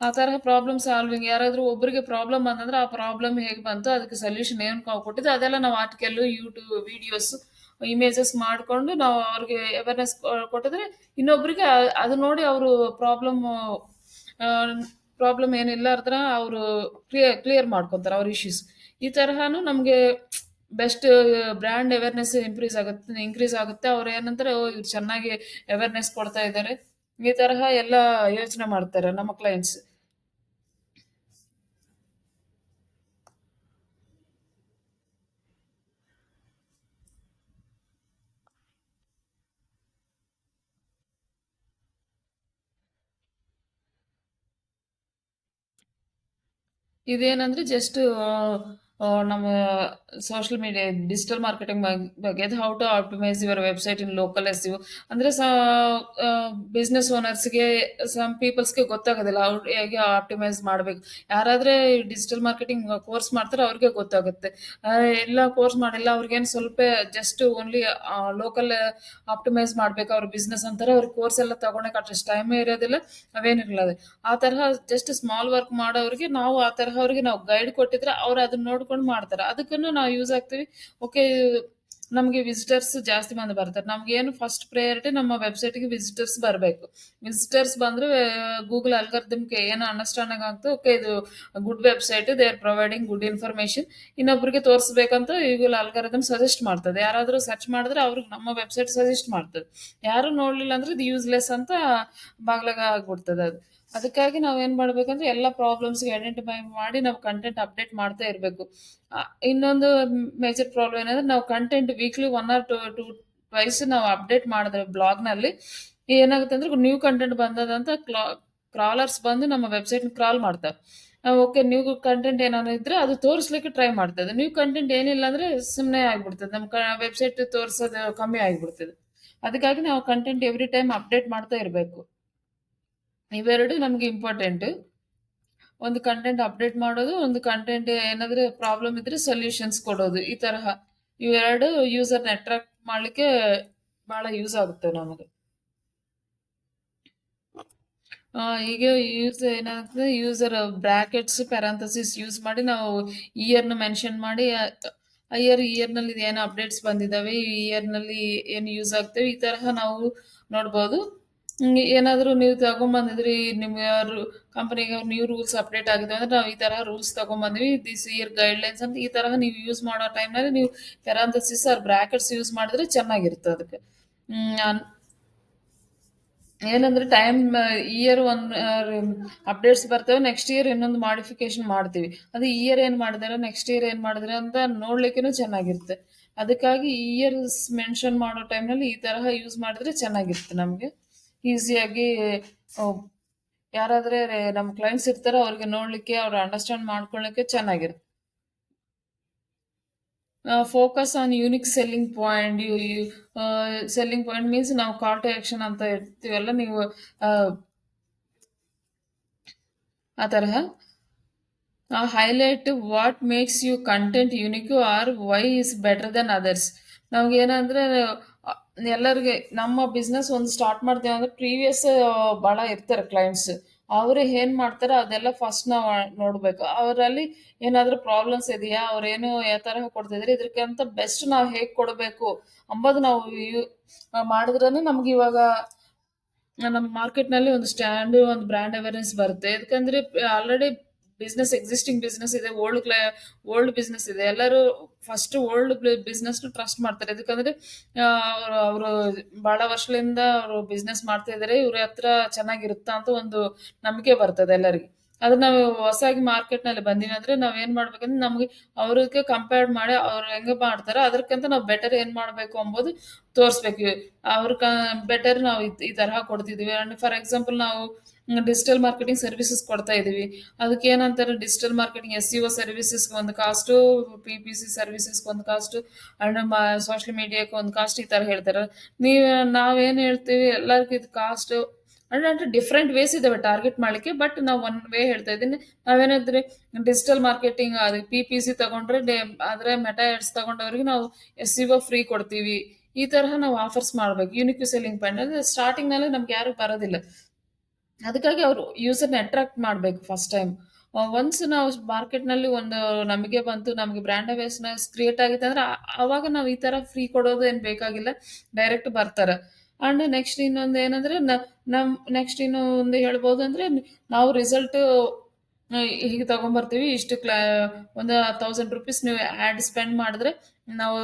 ಆ ತರಹ ಪ್ರಾಬ್ಲಮ್ ಸಾಲ್ವಿಂಗ್ ಯಾರಾದರೂ ಒಬ್ಬರಿಗೆ ಪ್ರಾಬ್ಲಮ್ ಬಂದಂದ್ರೆ ಆ ಪ್ರಾಬ್ಲಮ್ ಹೇಗೆ ಬಂತು ಅದಕ್ಕೆ ಸೊಲ್ಯೂಷನ್ ಏನು ಕೊಟ್ಟಿದ್ದು ಅದೆಲ್ಲ ನಾವು ಆರ್ಟಿಕಲ್ಲು ಯೂಟ್ಯೂಬ್ ವೀಡಿಯೋಸ್ ಇಮೇಜಸ್ ಮಾಡಿಕೊಂಡು ನಾವು ಅವ್ರಿಗೆ ಅವೇರ್ನೆಸ್ ಕೊಟ್ಟಿದ್ರೆ ಇನ್ನೊಬ್ರಿಗೆ ಅದು ನೋಡಿ ಅವರು ಪ್ರಾಬ್ಲಮ್ ಪ್ರಾಬ್ಲಮ್ ಏನಿಲ್ಲ ಅದ್ರ ಅವರು ಕ್ಲಿಯರ್ ಕ್ಲಿಯರ್ ಮಾಡ್ಕೊತಾರೆ ಅವ್ರ ಇಶ್ಯೂಸ್ ಈ ತರಹನು ನಮಗೆ ಬೆಸ್ಟ್ ಬ್ರ್ಯಾಂಡ್ ಅವೇರ್ನೆಸ್ ಇಂಪ್ರೀಸ್ ಆಗುತ್ತೆ ಇನ್ಕ್ರೀಸ್ ಆಗುತ್ತೆ. ಅವ್ರು ಏನಂದ್ರೆ ಇವ್ರು ಚೆನ್ನಾಗಿ ಅವೇರ್ನೆಸ್ ಕೊಡ್ತಾ ಇದ್ದಾರೆ ಈ ತರಹ ಎಲ್ಲ ಯೋಚನೆ ಮಾಡ್ತಾರೆ ನಮ್ಮ ಕ್ಲೈಂಟ್ಸ್ ಇದೇನಂದ್ರೆ ಜಸ್ಟ್ ನಮ್ಮ ಸೋಷಿಯಲ್ ಮೀಡಿಯಾ ಡಿಜಿಟಲ್ ಮಾರ್ಕೆಟಿಂಗ್ ಬಗ್ಗೆ how to optimise your website in local SEO ಅಂದರೆ ಬಿಸ್ನೆಸ್ ಓನರ್ಸ್ಗೆ ಸಮ್ ಪೀಪಲ್ಸ್ಗೆ ಗೊತ್ತಾಗೋದಿಲ್ಲ. ಅವ್ರು ಹೇಗೆ ಆಪ್ಟಿಮೈಸ್ ಮಾಡಬೇಕು. ಯಾರಾದ್ರೆ ಡಿಜಿಟಲ್ ಮಾರ್ಕೆಟಿಂಗ್ ಕೋರ್ಸ್ ಮಾಡ್ತಾರೆ ಅವ್ರಿಗೆ ಗೊತ್ತಾಗುತ್ತೆ. ಎಲ್ಲ ಕೋರ್ಸ್ ಮಾಡಿಲ್ಲ, ಅವ್ರಿಗೇನು ಸ್ವಲ್ಪ ಜಸ್ಟ್ ಓನ್ಲಿ ಲೋಕಲ್ ಆಪ್ಟಿಮೈಸ್ ಮಾಡಬೇಕು. ಅವ್ರ ಬಿಸ್ನೆಸ್ ಅಂತಾರೆ, ಅವ್ರ ಕೋರ್ಸ್ ಎಲ್ಲ ತಗೊಳಕ್ಕೆ ಅಷ್ಟು ಟೈಮ್ ಇರೋದಿಲ್ಲ ಅವೇನಿರಲ್ಲ ಆ ತರಹ ಜಸ್ಟ್ ಸ್ಮಾಲ್ ವರ್ಕ್ ಮಾಡೋರಿಗೆ ನಾವು ಆ ತರಹ ಅವ್ರಿಗೆ ನಾವು ಗೈಡ್ ಕೊಟ್ಟಿದ್ರೆ ಅವ್ರು ಅದನ್ನ ನೋಡ್ಕೊಂಡು ಮಾಡ್ತಾರೆ. ಅದಕ್ಕೂ ನಾವು ಯೂಸ್ ಆಗ್ತೀವಿ. ಓಕೆ ನಮಗೆ ವಿಸಿಟರ್ಸ್ ಜಾಸ್ತಿ ಮಂದಿ ಬರ್ತಾರೆ. ನಮ್ಗೆ ಏನು ಫಸ್ಟ್ ಪ್ರಯಾರಿಟಿ ನಮ್ಮ ವೆಬ್ಸೈಟ್ಗೆ ವಿಸಿಟರ್ಸ್ ಬರಬೇಕು. ವಿಸಿಟರ್ಸ್ ಬಂದ್ರೆ ಗೂಗಲ್ ಅಲ್ಗರ್ದಮ್ಗೆ ಏನು ಅಂಡರ್ಸ್ಟ್ಯಾಂಡಿಂಗ್ ಆಗ್ತದೆ ಓಕೆ ಇದು good website they are providing good information ಇನ್ನೊಬ್ರಿಗೆ ತೋರಿಸ್ಬೇಕಂತ ಗೂಗಲ್ ಅಲ್ಗರ್ದಮ್ ಸಜೆಸ್ಟ್ ಮಾಡ್ತದೆ. ಯಾರಾದರೂ ಸರ್ಚ್ ಮಾಡಿದ್ರೆ ಅವ್ರಿಗೆ ನಮ್ಮ ವೆಬ್ಸೈಟ್ ಸಜೆಸ್ಟ್ ಮಾಡ್ತದೆ. ಯಾರು ನೋಡಲಿಲ್ಲ ಅಂದ್ರೆ ಇದು ಯೂಸ್ಲೆಸ್ ಅಂತ ಬಾಗ್ಲಾಗ ಆಗ್ಬಿಡ್ತದೆ ಅದು. ಅದಕ್ಕಾಗಿ ನಾವು ಏನು ಮಾಡ್ಬೇಕಂದ್ರೆ ಎಲ್ಲ ಪ್ರಾಬ್ಲಮ್ಸ್ಗೆ ಐಡೆಂಟಿಫೈ ಮಾಡಿ ನಾವು ಕಂಟೆಂಟ್ ಅಪ್ಡೇಟ್ ಮಾಡ್ತಾ ಇರಬೇಕು. ಇನ್ನೊಂದು ಮೇಜರ್ ಪ್ರಾಬ್ಲಮ್ ಏನಂದ್ರೆ ನಾವು content weekly one or two two twice ನಾವು ಅಪ್ಡೇಟ್ ಮಾಡಿದ್ರೆ ಬ್ಲಾಗ್ನಲ್ಲಿ ಏನಾಗುತ್ತೆ ಅಂದ್ರೆ ನ್ಯೂ ಕಂಟೆಂಟ್ ಬಂದದಂತ ಕ್ಲಾ ಕ್ರಾಲರ್ಸ್ ಬಂದು ನಮ್ಮ ವೆಬ್ಸೈಟ್ ಕ್ರಾಲ್ ಮಾಡ್ತಾರೆ ಓಕೆ ನ್ಯೂ ಕಂಟೆಂಟ್ ಏನಾದ್ರು ಇದ್ರೆ ಅದು ತೋರಿಸ್ಲಿಕ್ಕೆ ಟ್ರೈ ಮಾಡ್ತದೆ. ನ್ಯೂ ಕಂಟೆಂಟ್ ಏನಿಲ್ಲ ಅಂದ್ರೆ ಸುಮ್ಮನೆ ಆಗ್ಬಿಡ್ತದೆ. ನಮ್ಮ ವೆಬ್ಸೈಟ್ ತೋರಿಸೋದು ಕಮ್ಮಿ ಆಗಿಬಿಡ್ತದೆ. ಅದಕ್ಕಾಗಿ ನಾವು ಕಂಟೆಂಟ್ ಎವ್ರಿ ಟೈಮ್ ಅಪ್ಡೇಟ್ ಮಾಡ್ತಾ ಇರಬೇಕು. ಇವೆರಡು ನಮಗೆ ಇಂಪಾರ್ಟೆಂಟ್ ಒಂದು ಕಂಟೆಂಟ್ ಅಪ್ಡೇಟ್ ಮಾಡೋದು, ಒಂದು ಕಂಟೆಂಟ್ ಏನಾದ್ರೆ ಪ್ರಾಬ್ಲಮ್ ಇದ್ರೆ ಸೊಲ್ಯೂಷನ್ಸ್ ಕೊಡೋದು. ಈ ತರಹ. ಇವೆರಡು ಯೂಸರ್ನ ಅಟ್ರಾಕ್ಟ್ ಮಾಡ್ಲಿಕ್ಕೆ ಬಹಳ ಯೂಸ್ ಆಗುತ್ತೆ ನಮಗೆ. ಈಗ ಯೂಸ್ ಏನಾಗ್ತದೆ ಯೂಸರ್ ಬ್ರಾಕೆಟ್ಸ್ ಪ್ಯಾರಾಂಥಸಿಸ್ ಯೂಸ್ ಮಾಡಿ ನಾವು ಇಯರ್ನ ಮೆನ್ಷನ್ ಮಾಡಿ ಇಯರ್ ಇಯರ್ನಲ್ಲಿ ಏನು ಅಪ್ಡೇಟ್ಸ್ ಬಂದಿದ್ದಾವೆ ಈ ಇಯರ್ನಲ್ಲಿ ಏನು ಯೂಸ್ ಆಗ್ತವೆ, ಈ ತರಹ ನಾವು ನೋಡ್ಬೋದು. ಏನಾದರೂ ನೀವು ತಗೊಂಬಂದಿದ್ರಿ ನಿಮ್ಮ ಕಂಪನಿಗೆ ನ್ಯೂ ರೂಲ್ಸ್ ಅಪ್ಡೇಟ್ ಆಗಿದೆ ಅಂದ್ರೆ ನಾವು ಈ ತರಹ ರೂಲ್ಸ್ ತಗೊಂಬಂದ್ವಿ ದಿಸ್ ಇಯರ್ ಗೈಡ್ಲೈನ್ಸ್ ಅಂತ ಈ ತರಹ ನೀವು ಯೂಸ್ ಮಾಡೋ ಟೈಮ್ನಲ್ಲಿ ನೀವು ಪೆರಾಂಥಸಿಸ್ ಆರ್ ಬ್ರಾಕೆಟ್ಸ್ ಯೂಸ್ ಮಾಡಿದ್ರೆ ಚೆನ್ನಾಗಿರುತ್ತೆ ಅದಕ್ಕೆ. ಏನಂದ್ರೆ ಟೈಮ್ ಇಯರ್ ಒನ್ ಅಪ್ಡೇಟ್ಸ್ ಬರ್ತವೆ ನೆಕ್ಸ್ಟ್ ಇಯರ್ ಇನ್ನೊಂದು ಮಾಡಿಫಿಕೇಶನ್ ಮಾಡ್ತೀವಿ. ಅದು ಇಯರ್ ಏನು ಮಾಡಿದಾರೆ ನೆಕ್ಸ್ಟ್ ಇಯರ್ ಏನು ಮಾಡಿದ್ರೆ ಅಂತ ನೋಡ್ಲಿಕ್ಕೂ ಚೆನ್ನಾಗಿರುತ್ತೆ. ಅದಕ್ಕಾಗಿ ಇಯರ್ಸ್ ಮೆನ್ಷನ್ ಮಾಡೋ ಟೈಮ್ನಲ್ಲಿ ಈ ತರಹ ಯೂಸ್ ಮಾಡಿದ್ರೆ ಚೆನ್ನಾಗಿರುತ್ತೆ ನಮಗೆ. ಈಸಿಯಾಗಿ ಯಾರಾದ್ರೆ ನಮ್ಮ ಕ್ಲೈಂಟ್ಸ್ ಇರ್ತಾರೋ ಅವ್ರಿಗೆ ನೋಡ್ಲಿಕ್ಕೆ ಅವ್ರ ಅಂಡರ್ಸ್ಟ್ಯಾಂಡ್ ಮಾಡ್ಕೊಳ್ಳಿಕ್ಕೆ ಚೆನ್ನಾಗಿರುತ್ತೆ. Focus on unique selling point selling point means ನಾವು ಕಾಲ್ ಟು ಆಕ್ಷನ್ ಅಂತ ಇರ್ತೀವಲ್ಲ ನೀವು ಆ, ತರಹ. Highlight what makes you content unique or why is better than others ನಮ್ಗೆ ಏನಂದ್ರೆ ಎಲ್ಲರಿಗೆ ನಮ್ಮ ಬಿಸ್ನೆಸ್ ಒಂದು ಸ್ಟಾರ್ಟ್ ಮಾಡ್ತೇವೆ ಅಂದ್ರೆ ಪ್ರೀವಿಯಸ್ ಭಾಳ ಇರ್ತಾರೆ ಕ್ಲೈಂಟ್ಸ್ ಅವರು ಏನು ಮಾಡ್ತಾರೆ ಅದೆಲ್ಲ ಫಸ್ಟ್ ನಾವು ನೋಡಬೇಕು. ಅವರಲ್ಲಿ ಏನಾದರೂ ಪ್ರಾಬ್ಲಮ್ಸ್ ಇದೆಯಾ? ಅವ್ರೇನು ಯಾವ ಥರ ಕೊಡ್ತಿದ್ರೆ? ಇದಕ್ಕಿಂತ ಬೆಸ್ಟ್ ನಾವು ಹೇಗೆ ಕೊಡಬೇಕು ಅಂಬೋದು ನಾವು ಮಾಡಿದ್ರೇ ನಮ್ಗೆ ಇವಾಗ ನಮ್ಮ ಮಾರ್ಕೆಟ್ನಲ್ಲಿ ಒಂದು ಸ್ಟ್ಯಾಂಡ್ ಒಂದು ಬ್ರ್ಯಾಂಡ್ ಅವೇರ್ನೆಸ್ ಬರುತ್ತೆ. ಯಾಕಂದ್ರೆ ಆಲ್ರೆಡಿ ಬಿಸ್ನೆಸ್ ಎಕ್ಸಿಸ್ಟಿಂಗ್ ಬಿಸ್ನೆಸ್ ಇದೆ ಓಲ್ಡ್ ಕ್ಲೈ ಓಲ್ಡ್ ಬಿಸ್ನೆಸ್ ಇದೆ. ಎಲ್ಲರೂ ಫಸ್ಟ್ ಓಲ್ಡ್ ಬಿಸ್ನೆಸ್ನ ಟ್ರಸ್ಟ್ ಮಾಡ್ತಾರೆ. ಯಾಕಂದ್ರೆ ಅವರು ಭಾಳ ವರ್ಷಗಳಿಂದ ಅವರು ಬಿಸ್ನೆಸ್ ಮಾಡ್ತಾ ಇದ್ದಾರೆ ಇವ್ರ ಹತ್ರ ಚೆನ್ನಾಗಿರುತ್ತಾ ಅಂತ ಒಂದು ನಂಬಿಕೆ ಬರ್ತದೆ ಎಲ್ಲರಿಗೆ. ಅದನ್ನ ನಾವು ಹೊಸಾಗಿ ಮಾರ್ಕೆಟ್ನಲ್ಲಿ ಬಂದಿವಿ ಅಂದ್ರೆ ನಾವ್ ಏನ್ ಮಾಡ್ಬೇಕಂದ್ರೆ ನಮ್ಗೆ ಅವ್ರಿಗೆ ಕಂಪೇರ್ ಮಾಡಿ ಅವ್ರು ಹೆಂಗೆ ಮಾಡ್ತಾರೋ ಅದಕ್ಕಿಂತ ನಾವು ಬೆಟರ್ ಏನ್ ಮಾಡ್ಬೇಕು ಅಂಬೋದು ತೋರಿಸ್ಬೇಕು. ಅವ್ರ ಬೆಟರ್ ನಾವು ಈ ತರಹ ಕೊಡ್ತಿದೀವಿ. ಅಂಡ್ ಫಾರ್ ಎಕ್ಸಾಂಪಲ್ ನಾವು ಡಿಜಿಟಲ್ ಮಾರ್ಕೆಟಿಂಗ್ ಸರ್ವಿಸಸ್ ಕೊಡ್ತಾ ಇದೀವಿ. ಅದಕ್ಕೆ ಏನಂತಾರೆ digital marketing S C O ಸರ್ವಿಸಸ್ಗೆ ಒಂದು ಕಾಸ್ಟು ಪಿ ಪಿ ಸಿ ಸರ್ವಿಸಸ್ಗೆ ಒಂದು ಕಾಸ್ಟು ಅಂಡ್ ಸೋಷಿಯಲ್ ಮೀಡಿಯಾಕ್ಕೆ ಒಂದು ಕಾಸ್ಟ್ ಈ ಥರ ಹೇಳ್ತಾರೆ. ನೀವು, ನಾವೇನು ಹೇಳ್ತೀವಿ, ಎಲ್ಲರಿಗೂ ಇದು ಕಾಸ್ಟ್ ಅಂದ್ರೆ ಅಂದ್ರೆ ಡಿಫ್ರೆಂಟ್ ವೇಸ್ ಇದಾವೆ ಟಾರ್ಗೆಟ್ ಮಾಡಲಿಕ್ಕೆ ಬಟ್ ನಾವು ಒನ್ ವೇ ಹೇಳ್ತಾ ಇದ್ದೀನಿ. ನಾವೇನಾದ್ರೆ ಡಿಜಿಟಲ್ ಮಾರ್ಕೆಟಿಂಗ್ ಅದು ಪಿ ಪಿ ಸಿ ತಗೊಂಡ್ರೆ, ಡೇ, ಆದರೆ ಮೆಟಾ ಎಡ್ಸ್ ತಗೊಂಡವ್ರಿಗೆ ನಾವು ಎಸ್ ಸಿ ಒ ಫ್ರೀ ಕೊಡ್ತೀವಿ. ಈ ತರಹ ನಾವು ಆಫರ್ಸ್ ಮಾಡ್ಬೇಕು. ಯೂನಿಕ್ ಸೆಲ್ಲಿಂಗ್ ಪಾಯಿಂಟ್ ಅಂದ್ರೆ ಸ್ಟಾರ್ಟಿಂಗ್ನಲ್ಲೇ ನಮ್ಗೆ ಯಾರು ಬರೋದಿಲ್ಲ. ಅದಕ್ಕಾಗಿ ಅವರು ಯೂಸರ್ನ ಅಟ್ರಾಕ್ಟ್ ಮಾಡಬೇಕು ಫಸ್ಟ್ ಟೈಮ್ ಒನ್ಸ್ ನಾವು ಮಾರ್ಕೆಟ್ನಲ್ಲಿ ಒಂದು ನಮಗೆ ಬಂತು, ನಮಗೆ ಬ್ರ್ಯಾಂಡ್ ಅವೇರ್ನೆಸ್ ಕ್ರಿಯೇಟ್ ಆಗಿತ್ತು ಅಂದ್ರೆ ಅವಾಗ ನಾವು ಈ ತರ ಫ್ರೀ ಕೊಡೋದು ಏನು ಬೇಕಾಗಿಲ್ಲ ಡೈರೆಕ್ಟ್ ಬರ್ತಾರೆ. ಅಂಡ್ ನೆಕ್ಸ್ಟ್ ಇನ್ನೊಂದು ಏನಂದ್ರೆ ನಮ್ ನೆಕ್ಸ್ಟ್ ಇನ್ನು ಒಂದು ಹೇಳ್ಬೋದು ಅಂದ್ರೆ ನಾವು ರಿಸಲ್ಟ್ ಹೀಗೆ ತಗೊಂಬರ್ತೀವಿ. ಇಷ್ಟು ಕ್ಲಾ, ಒಂದು ತೌಸಂಡ್ ರುಪೀಸ್ ನೀವು ಆ್ಯಡ್ ಸ್ಪೆಂಡ್ ಮಾಡಿದ್ರೆ ನಾವು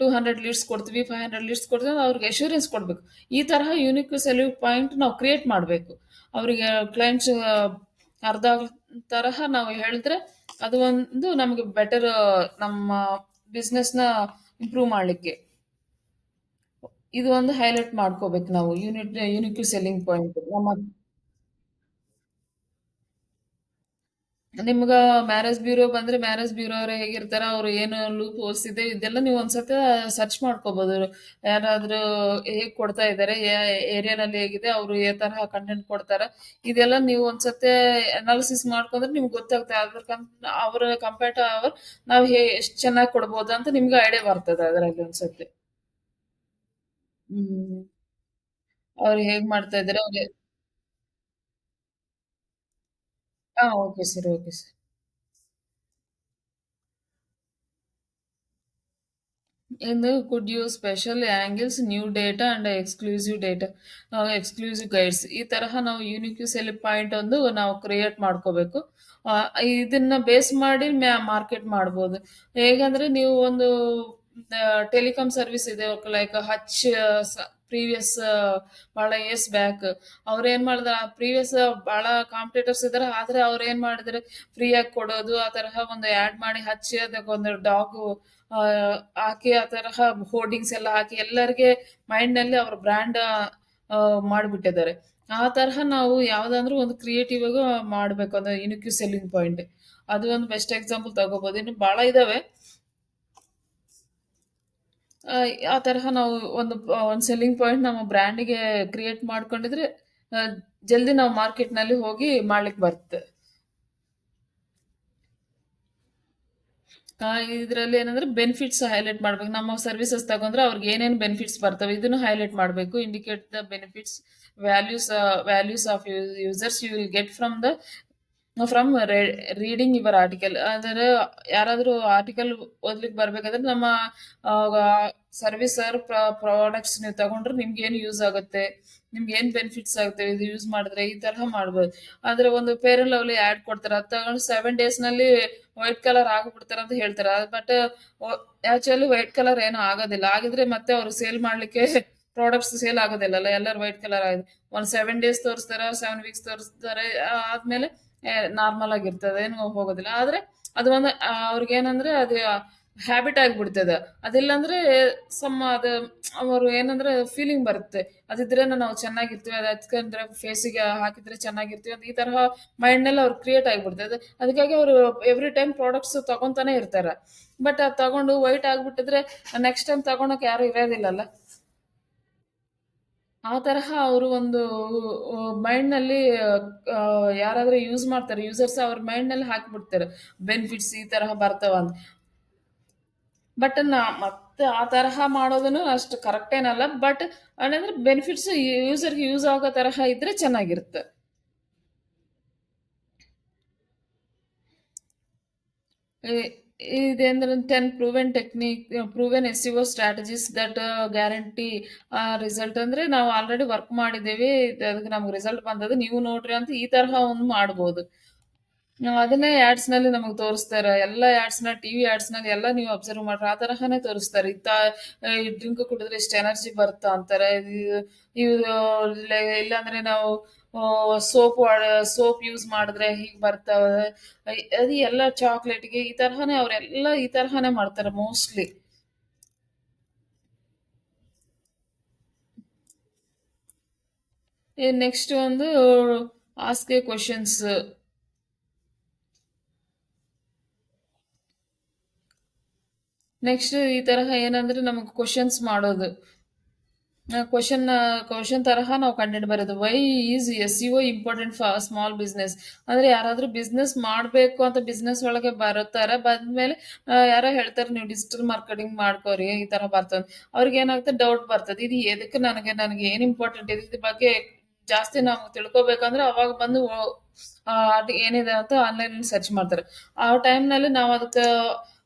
ಟೂ ಹಂಡ್ರೆಡ್ ಲೀಡ್ಸ್ ಕೊಡ್ತೀವಿ ಫೈವ್ ಹಂಡ್ರೆಡ್ ಲೀಡ್ಸ್ ಕೊಡ್ತೀವಿ, ಅವ್ರಿಗೆ ಅಶ್ಯೂರೆನ್ಸ್ ಕೊಡಬೇಕು. ಈ ತರಹ ಯೂನಿಕ್ ಸೆಲ್ಯೂ ಪಾಯಿಂಟ್ ನಾವು ಕ್ರಿಯೇಟ್ ಮಾಡಬೇಕು. ಅವರಿಗೆ ಕ್ಲೈಂಟ್ಸ್ ಅರ್ಧ ತರಹ ನಾವು ಹೇಳಿದ್ರೆ ಅದು ಒಂದು ನಮಗೆ ಬೆಟರ್ ನಮ್ಮ ಬಿಸ್ನೆಸ್ನ ಇಂಪ್ರೂವ್ ಮಾಡಲಿಕ್ಕೆ. ಇದು ಒಂದು ಹೈಲೈಟ್ ಮಾಡ್ಕೋಬೇಕು ನಾವು. ಯೂನಿಟ್ ಯೂನಿಕ್ ಸೆಲ್ಲಿಂಗ್ ಪಾಯಿಂಟ್ ನಮ್ಮ ನಿಮ್ಗೆ ಮ್ಯಾರೇಜ್ ಬ್ಯೂರೋ ಬಂದ್ರೆ ಮ್ಯಾರೇಜ್ ಬ್ಯೂರೋ ಅವ್ರು ಹೇಗಿರ್ತಾರ, ಅವ್ರು ಏನು ಲೂಪ್ ಓದಿಸಿದೆ ಇದೆ ಇದೆಲ್ಲ ನೀವು ಒಂದ್ಸತಿ ಸರ್ಚ್ ಮಾಡ್ಕೋಬಹುದು ಯಾರಾದ್ರೂ ಹೇಗ್ ಕೊಡ್ತಾ ಇದ್ದಾರೆ ಏರಿಯಾನಲ್ಲಿ ಹೇಗಿದೆ, ಅವರು ಯಾವ ತರಹ ಕಂಟೆಂಟ್ ಕೊಡ್ತಾರ. ಇದೆಲ್ಲ ನೀವು ಒಂದ್ಸತಿ ಅನಾಲಿಸಿಸ್ ಮಾಡ್ಕೊಂಡ್ರೆ ನಿಮ್ಗೆ ಗೊತ್ತಾಗುತ್ತೆ. ಅದ್ರ ಅವರ ಕಂಪೇರ್ ಟು ಅವರ್, ನಾವು ಹೇ, ಎಷ್ಟು ಚೆನ್ನಾಗಿ ಕೊಡ್ಬೋದು ಅಂತ ನಿಮ್ಗೆ ಐಡಿಯಾ ಬರ್ತದೆ ಅದರಲ್ಲಿ ಒಂದ್ಸತಿ. ಹ್ಮ್. ಅವ್ರು ಹೇಗ್ ಮಾಡ್ತಾ ಇದ್ದಾರೆ ಅವ್ರು ಹಾ okay sir okay sir In the could use special angles, new data and exclusive data, exclusive guides ಈ ತರಹ ನಾವು ಯೂನಿಕ್ ಸೆಲ್ ಪಾಯಿಂಟ್ ಒಂದು ನಾವು ಕ್ರಿಯೇಟ್ ಮಾಡ್ಕೋಬೇಕು. ಇದನ್ನ ಬೇಸ್ ಮಾಡಿ ಮಾರ್ಕೆಟ್ ಮಾಡ್ಬೋದು. ಹೇಗಂದ್ರೆ ನೀವು ಒಂದು ಟೆಲಿಕಾಂ ಸರ್ವಿಸ್ ಇದೆ ಲೈಕ್ ಹಚ್ ಪ್ರೀವಿಯಸ್ ಬಹಳ ಇಯರ್ಸ್ ಬ್ಯಾಕ್ ಅವ್ರು ಮಾಡಿದ್ರ ಪ್ರೀವಿಯಸ್ ಭಾಳ ಕಾಂಪಿಟೇಟರ್ಸ್ ಇದ್ದಾರೆ ಆದ್ರೆ ಅವ್ರು ಏನು ಮಾಡಿದ್ರೆ ಫ್ರೀಯಾಗಿ ಕೊಡೋದು, ಆ ತರಹ ಒಂದು ಆ್ಯಡ್ ಮಾಡಿ ಹಚ್ಚಿ, ಅದಕ್ಕೆ ಒಂದು ಡಾಗು ಹಾಕಿ, ಆ ತರಹ ಹೋರ್ಡಿಂಗ್ಸ್ ಎಲ್ಲ ಹಾಕಿ, ಎಲ್ಲರಿಗೆ ಮೈಂಡ್ನಲ್ಲಿ ಅವ್ರ ಬ್ರ್ಯಾಂಡ್ ಮಾಡಿಬಿಟ್ಟಿದ್ದಾರೆ. ಆ ತರಹ ನಾವು ಯಾವುದಂದ್ರೂ ಒಂದು ಕ್ರಿಯೇಟಿವ್ ಆಗಿ ಮಾಡಬೇಕು, ಅಂದ್ರೆ ಇನ್ಕ್ಯೂ ಸೆಲ್ಲಿಂಗ್ ಪಾಯಿಂಟ್ ಅದು ಒಂದು ಬೆಸ್ಟ್ ಎಕ್ಸಾಂಪಲ್ ತಗೋಬೋದು. ಇನ್ನು ಬಹಳ ಇದಾವೆ. ಆ, ತರಹ ನಾವು ಒಂದು ಒಂದು ಸೆಲ್ಲಿಂಗ್ ಪಾಯಿಂಟ್ ನಮ್ಮ ಬ್ರ್ಯಾಂಡಿಗೆ ಕ್ರಿಯೇಟ್ ಮಾಡ್ಕೊಂಡಿದ್ರೆ ಜಲ್ದಿ ನಾವು ಮಾರ್ಕೆಟ್ನಲ್ಲಿ ಹೋಗಿ ಮಾಡ್ಲಿಕ್ಕೆ ಬರುತ್ತೆ. ಇದರಲ್ಲಿ ಏನಂದ್ರೆ ಬೆನಿಫಿಟ್ಸ್ ಹೈಲೈಟ್ ಮಾಡ್ಬೇಕು. ನಮ್ಮ ಸರ್ವಿಸಸ್ ತಗೊಂಡ್ರೆ ಅವ್ರಿಗೆ ಏನೇನು ಬೆನಿಫಿಟ್ಸ್ ಬರ್ತವೆ ಇದನ್ನು ಹೈಲೈಟ್ ಮಾಡಬೇಕು. Indicate the benefits values values of users you will get from the from reading your article ಅಂದರೆ ಯಾರಾದರೂ ಆರ್ಟಿಕಲ್ ಓದ್ಲಿಕ್ಕೆ ಬರ್ಬೇಕಾದ್ರೆ ನಮ್ಮ ಸರ್ವಿಸ್ ಪ್ರಾಡಕ್ಟ್ಸ್ ನೀವು ತಗೊಂಡ್ರೆ ನಿಮ್ಗೆ ಏನು ಯೂಸ್ ಆಗುತ್ತೆ ನಿಮ್ಗೆ ಏನು ಬೆನಿಫಿಟ್ಸ್ ಆಗುತ್ತೆ ಇದು ಯೂಸ್ ಮಾಡಿದ್ರೆ ಈ ತರಹ ಮಾಡ್ಬೋದು. ಆದ್ರೆ ಒಂದು ಪೇರೆಂಟ್ ಲವ್ಲಿ ಆ್ಯಡ್ ಕೊಡ್ತಾರೆ ಅದು ತಗೊಂಡು ಸೆವೆನ್ ಡೇಸ್ನಲ್ಲಿ ವೈಟ್ ಕಲರ್ ಆಗಿಬಿಡ್ತಾರೆ ಅಂತ ಹೇಳ್ತಾರೆ. ಬಟ್ ಆ್ಯಕ್ಚುಲಿ ವೈಟ್ ಕಲರ್ ಏನೂ ಆಗೋದಿಲ್ಲ. ಆಗಿದ್ರೆ ಮತ್ತೆ ಅವರು ಸೇಲ್ ಮಾಡ್ಲಿಕ್ಕೆ ಪ್ರಾಡಕ್ಟ್ಸ್ ಸೇಲ್ ಆಗೋದಿಲ್ಲಲ್ಲ ಎಲ್ಲರೂ ವೈಟ್ ಕಲರ್ ಆಗಿದೆ. ಒಂದು ಸೆವೆನ್ ಡೇಸ್ ತೋರಿಸ್ತಾರೆ ಸೆವೆನ್ ವೀಕ್ಸ್ ತೋರಿಸ್ತಾರೆ ಆದ್ಮೇಲೆ ನಾರ್ಮಲ್ ಆಗಿರ್ತದೆ ಏನು ಹೋಗೋದಿಲ್ಲ. ಆದ್ರೆ ಅದು ಒಂದು ಆ, ಅವ್ರಿಗೆ ಏನಂದ್ರೆ ಅದು ಹ್ಯಾಬಿಟ್ ಆಗಿಬಿಡ್ತದೆ. ಅದಿಲ್ಲಾಂದ್ರೆ ಸಮ್ ಅದು ಅವರು ಏನಂದ್ರೆ ಫೀಲಿಂಗ್ ಬರುತ್ತೆ. ಅದಿದ್ರೆ ನಾವು ಚೆನ್ನಾಗಿರ್ತೀವಿ, ಅದು ಹಚ್ಕೊಂಡ್ರೆ ಫೇಸಿಗೆ ಹಾಕಿದ್ರೆ ಚೆನ್ನಾಗಿರ್ತೀವಿ ಅಂತ ಈ ತರಹ ಮೈಂಡ್ನಲ್ಲಿ ಅವ್ರು ಕ್ರಿಯೇಟ್ ಆಗಿಬಿಡ್ತದೆ. ಅದಕ್ಕಾಗಿ ಅವರು ಎವ್ರಿ ಟೈಮ್ ಪ್ರಾಡಕ್ಟ್ಸ್ ತಗೊಂತಾನೆ ಇರ್ತಾರೆ. ಬಟ್ ಅದು ತಗೊಂಡು ವೈಟ್ ಆಗಿಬಿಟ್ಟಿದ್ರೆ ನೆಕ್ಸ್ಟ್ ಟೈಮ್ ತಗೊಳಕ್ ಯಾರು ಇರೋದಿಲ್ಲಲ್ಲ. ಆ ತರಹ ಅವರು ಒಂದು ಮೈಂಡ್ನಲ್ಲಿ ಯಾರಾದರೂ ಯೂಸ್ ಮಾಡ್ತಾರೆ. ಯೂಸರ್ಸ್ ಅವ್ರ ಮೈಂಡ್ನಲ್ಲಿ ಹಾಕಿಬಿಡ್ತಾರೆ. ಬೆನಿಫಿಟ್ಸ್ ಈ ತರಹ ಬರ್ತಾವ ಅಂತ. ಬಟ್ ನಾ ಮತ್ತೆ ಆ ತರಹ ಮಾಡೋದನ್ನು ಅಷ್ಟು ಕರೆಕ್ಟ್ ಏನಲ್ಲ. ಬಟ್ ಏನಂದ್ರೆ ಬೆನಿಫಿಟ್ಸ್ ಯೂಸರ್ಗೆ ಯೂಸ್ ಆಗೋ ತರಹ ಇದ್ರೆ ಚೆನ್ನಾಗಿರುತ್ತೆ. ಇದೇಂದ್ರೆ ten proven technique proven SEO strategies that guarantee result ಅಂದ್ರೆ ನಾವು ಆಲ್ರೆಡಿ ವರ್ಕ್ ಮಾಡಿದ್ದೇವೆ. ಅದಕ್ಕೆ ನಮ್ಗೆ ರಿಸಲ್ಟ್ ಬಂದದ್ದು. ನೀವು ನೋಡ್ರಿ ಅಂತ ಈ ತರಹ ಒಂದು ಮಾಡ್ಬೋದು. ನಾವು ಆಡ್ಸ್ನಲ್ಲಿ ನಮಗೆ ತೋರಿಸ್ತಾರೆ. ಎಲ್ಲ ನ ಟಿವಿ ಆಡ್ಸ್ನಲ್ಲಿ ಎಲ್ಲ ನೀವು ಅಬ್ಸರ್ವ್ ಮಾಡ್ರಿ. ಆ ತರಹನೇ ತೋರಿಸ್ತಾರೆ. ಇತ್ತ ಡ್ರಿಂಕ್ ಕುಡಿದ್ರೆ ಇಷ್ಟ ಎನರ್ಜಿ ಬರುತ್ತಾ ಅಂತಾರೆ. ಇವ್ ಇವು ಇಲ್ಲ- ಇಲ್ಲಾಂದ್ರೆ ನಾವು ಸೋಪ್ ಸೋಪ್ ಯೂಸ್ ಮಾಡಿದ್ರೆ ಹೀಗೆ ಬರ್ತಾವೆ ಅದು ಎಲ್ಲ ಚಾಕ್ಲೇಟ್ಗೆ ಈ ತರಹನೇ ಅವರೆಲ್ಲ ಈ ತರಹನೇ ಮಾಡ್ತಾರೆ ಮೋಸ್ಟ್ಲಿ ನೆಕ್ಸ್ಟ್ ಒಂದು ಆಸ್ಕೆ ಕ್ವಶನ್ಸ್ ನೆಕ್ಸ್ಟ್ ಈ ತರಹ ಏನಂದ್ರೆ ನಮಗೆ ಕ್ವಶನ್ಸ್ ಮಾಡೋದು. ಕ್ವಶನ್ ಕ್ವಶನ್ ತರಹ ನಾವು ಕಂಟೆಂಟ್ ಬರೋದು. Why is SEO important for small business ಅಂದ್ರೆ ಯಾರಾದ್ರೂ ಬಿಸ್ನೆಸ್ ಮಾಡಬೇಕು ಅಂತ ಬಿಸ್ನೆಸ್ ಒಳಗೆ ಬರುತ್ತಾರೆ ಬಂದ್ಮೇಲೆ ಯಾರೋ ಹೇಳ್ತಾರೆ, ನೀವು ಡಿಜಿಟಲ್ ಮಾರ್ಕೆಟಿಂಗ್ ಮಾಡ್ಕೋರಿ. ಈ ತರ ಬರ್ತದೆ. ಅವ್ರಿಗೆ ಏನಾಗುತ್ತೆ? ಡೌಟ್ ಬರ್ತದೆ. ಇದು ಎದಕ್ಕೆ ನನಗೆ ನನಗೆ ಏನು ಇಂಪಾರ್ಟೆಂಟ್ ಇದೆ ಇದ್ರ ಬಗ್ಗೆ ಜಾಸ್ತಿ ನಾವು ತಿಳ್ಕೊಬೇಕಂದ್ರೆ ಅವಾಗ ಬಂದು ಏನಿದೆ ಅಂತ ಆನ್ಲೈನ್ ಸರ್ಚ್ ಮಾಡ್ತಾರೆ. ಆ ಟೈಮ್ನಲ್ಲಿ ನಾವು ಅದಕ್ಕೆ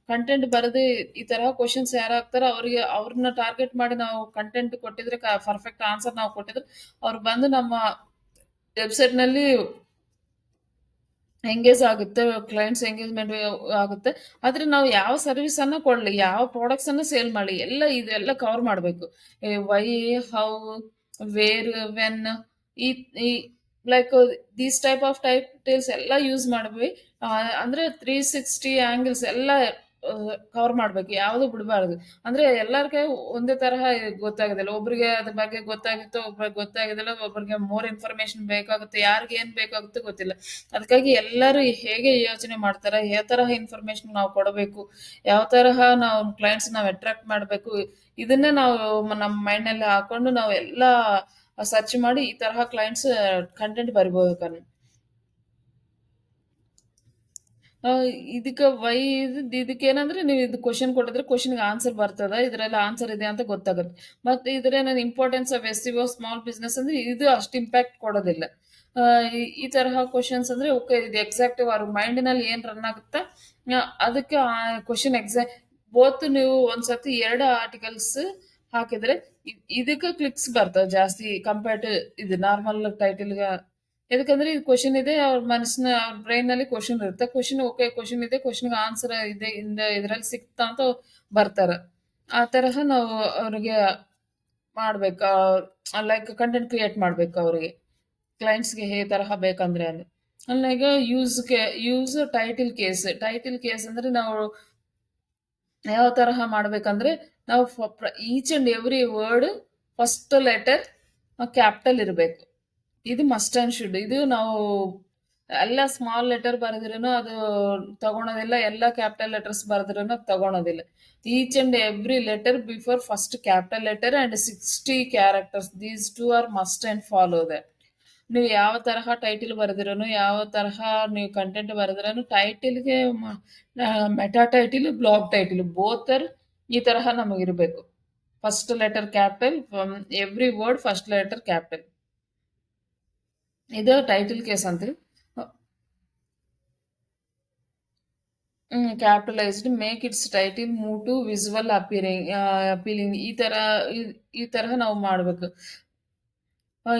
ಕಂಟೆಂಟ್ ಬರೆದು ಈ ತರಹ ಕ್ವಶನ್ಸ್ ಯಾರು ಹಾಕ್ತಾರೋ ಅವರಿಗೆ ಅವ್ರನ್ನ ಟಾರ್ಗೆಟ್ ಮಾಡಿ ನಾವು ಕಂಟೆಂಟ್ ಕೊಟ್ಟಿದ್ರೆ ಪರ್ಫೆಕ್ಟ್ ಆನ್ಸರ್ ನಾವು ಕೊಟ್ಟಿದ್ರೆ ಅವ್ರು ಬಂದು ನಮ್ಮ ವೆಬ್ಸೈಟ್ನಲ್ಲಿ ಎಂಗೇಜ್ ಆಗುತ್ತೆ ಕ್ಲೈಂಟ್ಸ್ ಎಂಗೇಜ್ಮೆಂಟ್ ಆಗುತ್ತೆ. ಆದರೆ ನಾವು ಯಾವ ಸರ್ವಿಸ್ ಸರ್ವಿಸನ್ನು ಕೊಡಲಿ ಯಾವ ಪ್ರಾಡಕ್ಟ್ಸನ್ನು ಸೇಲ್ ಮಾಡಲಿ ಎಲ್ಲ ಇದೆಲ್ಲ ಕವರ್ ಮಾಡಬೇಕು. ವೈ ಹೌ ವೇರ್ ವೆನ್ ಈ like these type of type titles ಎಲ್ಲ ಯೂಸ್ ಮಾಡ್ವಿ ಆ, ಅಂದ್ರೆ ತ್ರೀ ಸಿಕ್ಸ್ಟಿ ಆ್ಯಂಗಲ್ಸ್ ಎಲ್ಲ ಕವರ್ ಮಾಡಬೇಕು, ಯಾವುದು ಬಿಡಬಾರ್ದು. ಅಂದ್ರೆ ಎಲ್ಲರಿಗೆ ಒಂದೇ ತರಹ ಗೊತ್ತಾಗೋದಿಲ್ಲ. ಒಬ್ರಿಗೆ ಅದ್ರ ಬಗ್ಗೆ ಗೊತ್ತಾಗುತ್ತೆ, ಒಬ್ರಿಗೆ ಗೊತ್ತಾಗೋದಿಲ್ಲ, ಒಬ್ರಿಗೆ ಮೋರ್ ಇನ್ಫಾರ್ಮೇಶನ್ ಬೇಕಾಗುತ್ತೆ, ಯಾರಿಗೆ ಏನು ಬೇಕಾಗುತ್ತೆ ಗೊತ್ತಿಲ್ಲ. ಅದಕ್ಕಾಗಿ ಎಲ್ಲರೂ ಹೇಗೆ ಯೋಚನೆ ಮಾಡ್ತಾರೆ, ಯಾವ ತರಹ ಇನ್ಫಾರ್ಮೇಶನ್ ನಾವು ಕೊಡಬೇಕು, ಯಾವ ತರಹ ನಾವು ಕ್ಲೈಂಟ್ಸ್ ನಾವು ಅಟ್ರಾಕ್ಟ್ ಮಾಡಬೇಕು, ಇದನ್ನ ನಾವು ನಮ್ಮ ಮೈಂಡ್ನಲ್ಲಿ ಹಾಕೊಂಡು ನಾವು ಎಲ್ಲ ಸರ್ಚ್ ಮಾಡಿ ಈ ತರಹ ಕ್ಲೈಂಟ್ಸ್ ಕಂಟೆಂಟ್ ಬರಿಬೋದು ಇದಕ್ಕೆ ವೈ ಇದಕ್ಕೆ ಏನಂದ್ರೆ ನೀವು ಇದು ಕ್ವಶನ್ ಕೊಟ್ಟಿದ್ರೆ ಕ್ವಶನ್ಗೆ ಆನ್ಸರ್ ಬರ್ತದ. ಇದರಲ್ಲಿ ಆನ್ಸರ್ ಇದೆ ಅಂತ ಗೊತ್ತಾಗುತ್ತೆ. ಮತ್ತೆ ಇದ್ರೆ ನಾನು importance of SEO small business ಅಂದ್ರೆ ಇದು ಅಷ್ಟು ಇಂಪ್ಯಾಕ್ಟ್ ಕೊಡೋದಿಲ್ಲ. ಈ- ತರಹ ಕ್ವಶನ್ಸ್ ಅಂದ್ರೆ ಓಕೆ ಇದು ಎಕ್ಸಾಕ್ಟ್ ಅವ್ರ ಮೈಂಡ್ನಲ್ಲಿ ಏನು ರನ್ ಆಗುತ್ತೆ? ಅದಕ್ಕೆ ಕ್ವಶನ್ ಎಕ್ಸಾಕ್ಟ್ ಬೋತ್ ನೀವು ಒಂದ್ಸತಿ ಎರಡು ಆರ್ಟಿಕಲ್ಸ್ ಹಾಕಿದ್ರೆ ಇದಕ್ಕೆ ಕ್ಲಿಕ್ಸ್ ಬರ್ತವೆ ಜಾಸ್ತಿ ಕಂಪೇರ್ ಟು ಇದು ನಾರ್ಮಲ್ ಟೈಟಲ್ಗೆ ಯಾಕಂದ್ರೆ ಇದು ಕ್ವಶನ್ ಇದೆ, ಅವ್ರ ಮನಸ್ಸಿನ, ಅವ್ರ ಬ್ರೈನ್ನಲ್ಲಿ ಕ್ವಶನ್ ಇರುತ್ತೆ. ಕ್ವಶನ್ ಓಕೆ ಕ್ವಶನ್ ಇದೆ ಕ್ವಶನ್ಗೆ ಆನ್ಸರ್ ಇದೆ, ಇಂದ ಇದ್ರಲ್ಲಿ ಸಿಕ್ತಾ ಅಂತ ಬರ್ತಾರೆ. ಆ ತರಹ ನಾವು ಅವ್ರಿಗೆ ಮಾಡ್ಬೇಕು ಲೈಕ್ ಕಂಟೆಂಟ್ ಕ್ರಿಯೇಟ್ ಮಾಡ್ಬೇಕು ಅವರಿಗೆ. ಕ್ಲೈಂಟ್ಸ್ಗೆ ಹೇ ತರಹ ಬೇಕಂದ್ರೆ ಅಲ್ಲಿ ಅಲ್ಲಿಗ use use title case title case ಅಂದ್ರೆ ನಾವು ಯಾವ ತರಹ ಮಾಡ್ಬೇಕಂದ್ರೆ ನಾವು each and every word first letter capital ಇರಬೇಕು. ಇದು ಮಸ್ಟ್ ಅಂಡ್ ಶುಡ್ ಇದು ನಾವು ಎಲ್ಲ ಸ್ಮಾಲ್ ಲೆಟರ್ ಬರೆದ್ರೂ ಅದು ತಗೊಳೋದಿಲ್ಲ, ಎಲ್ಲ ಕ್ಯಾಪಿಟಲ್ ಲೆಟರ್ಸ್ ಬರೆದ್ರೂ ತಗೋಳೋದಿಲ್ಲ ತಗೊಳೋದಿಲ್ಲ. Each and every letter before first capital letter and sixty characters these two are must and follow that ನೀವು ಯಾವ ತರಹ ಟೈಟಲ್ ಬರೆದಿರೋನು, ಯಾವ ತರಹ ನೀವು ಕಂಟೆಂಟ್ ಬರೆದಿರೋನು ಟೈಟಲ್ಗೆ meta title blog title both are ಈ ತರಹ ನಮಗಿರಬೇಕು. First letter capital every word first letter capital ಇದು ಟೈಟಲ್ ಕೇಸ್ ಅಂತೀವಿ ಕ್ಯಾಪಿಟಲೈಸ್ಡ್ ಮೇಕ್ ಇಟ್ಸ್ ಟೈಟಲ್ ಮೂ ಟು ವಿಸುವಲ್ ಅಪೀರಿಂಗ್ ಅಪೀಲಿಂಗ್ ಈ ತರ, ಈ- ತರಹ ನಾವು ಮಾಡಬೇಕು.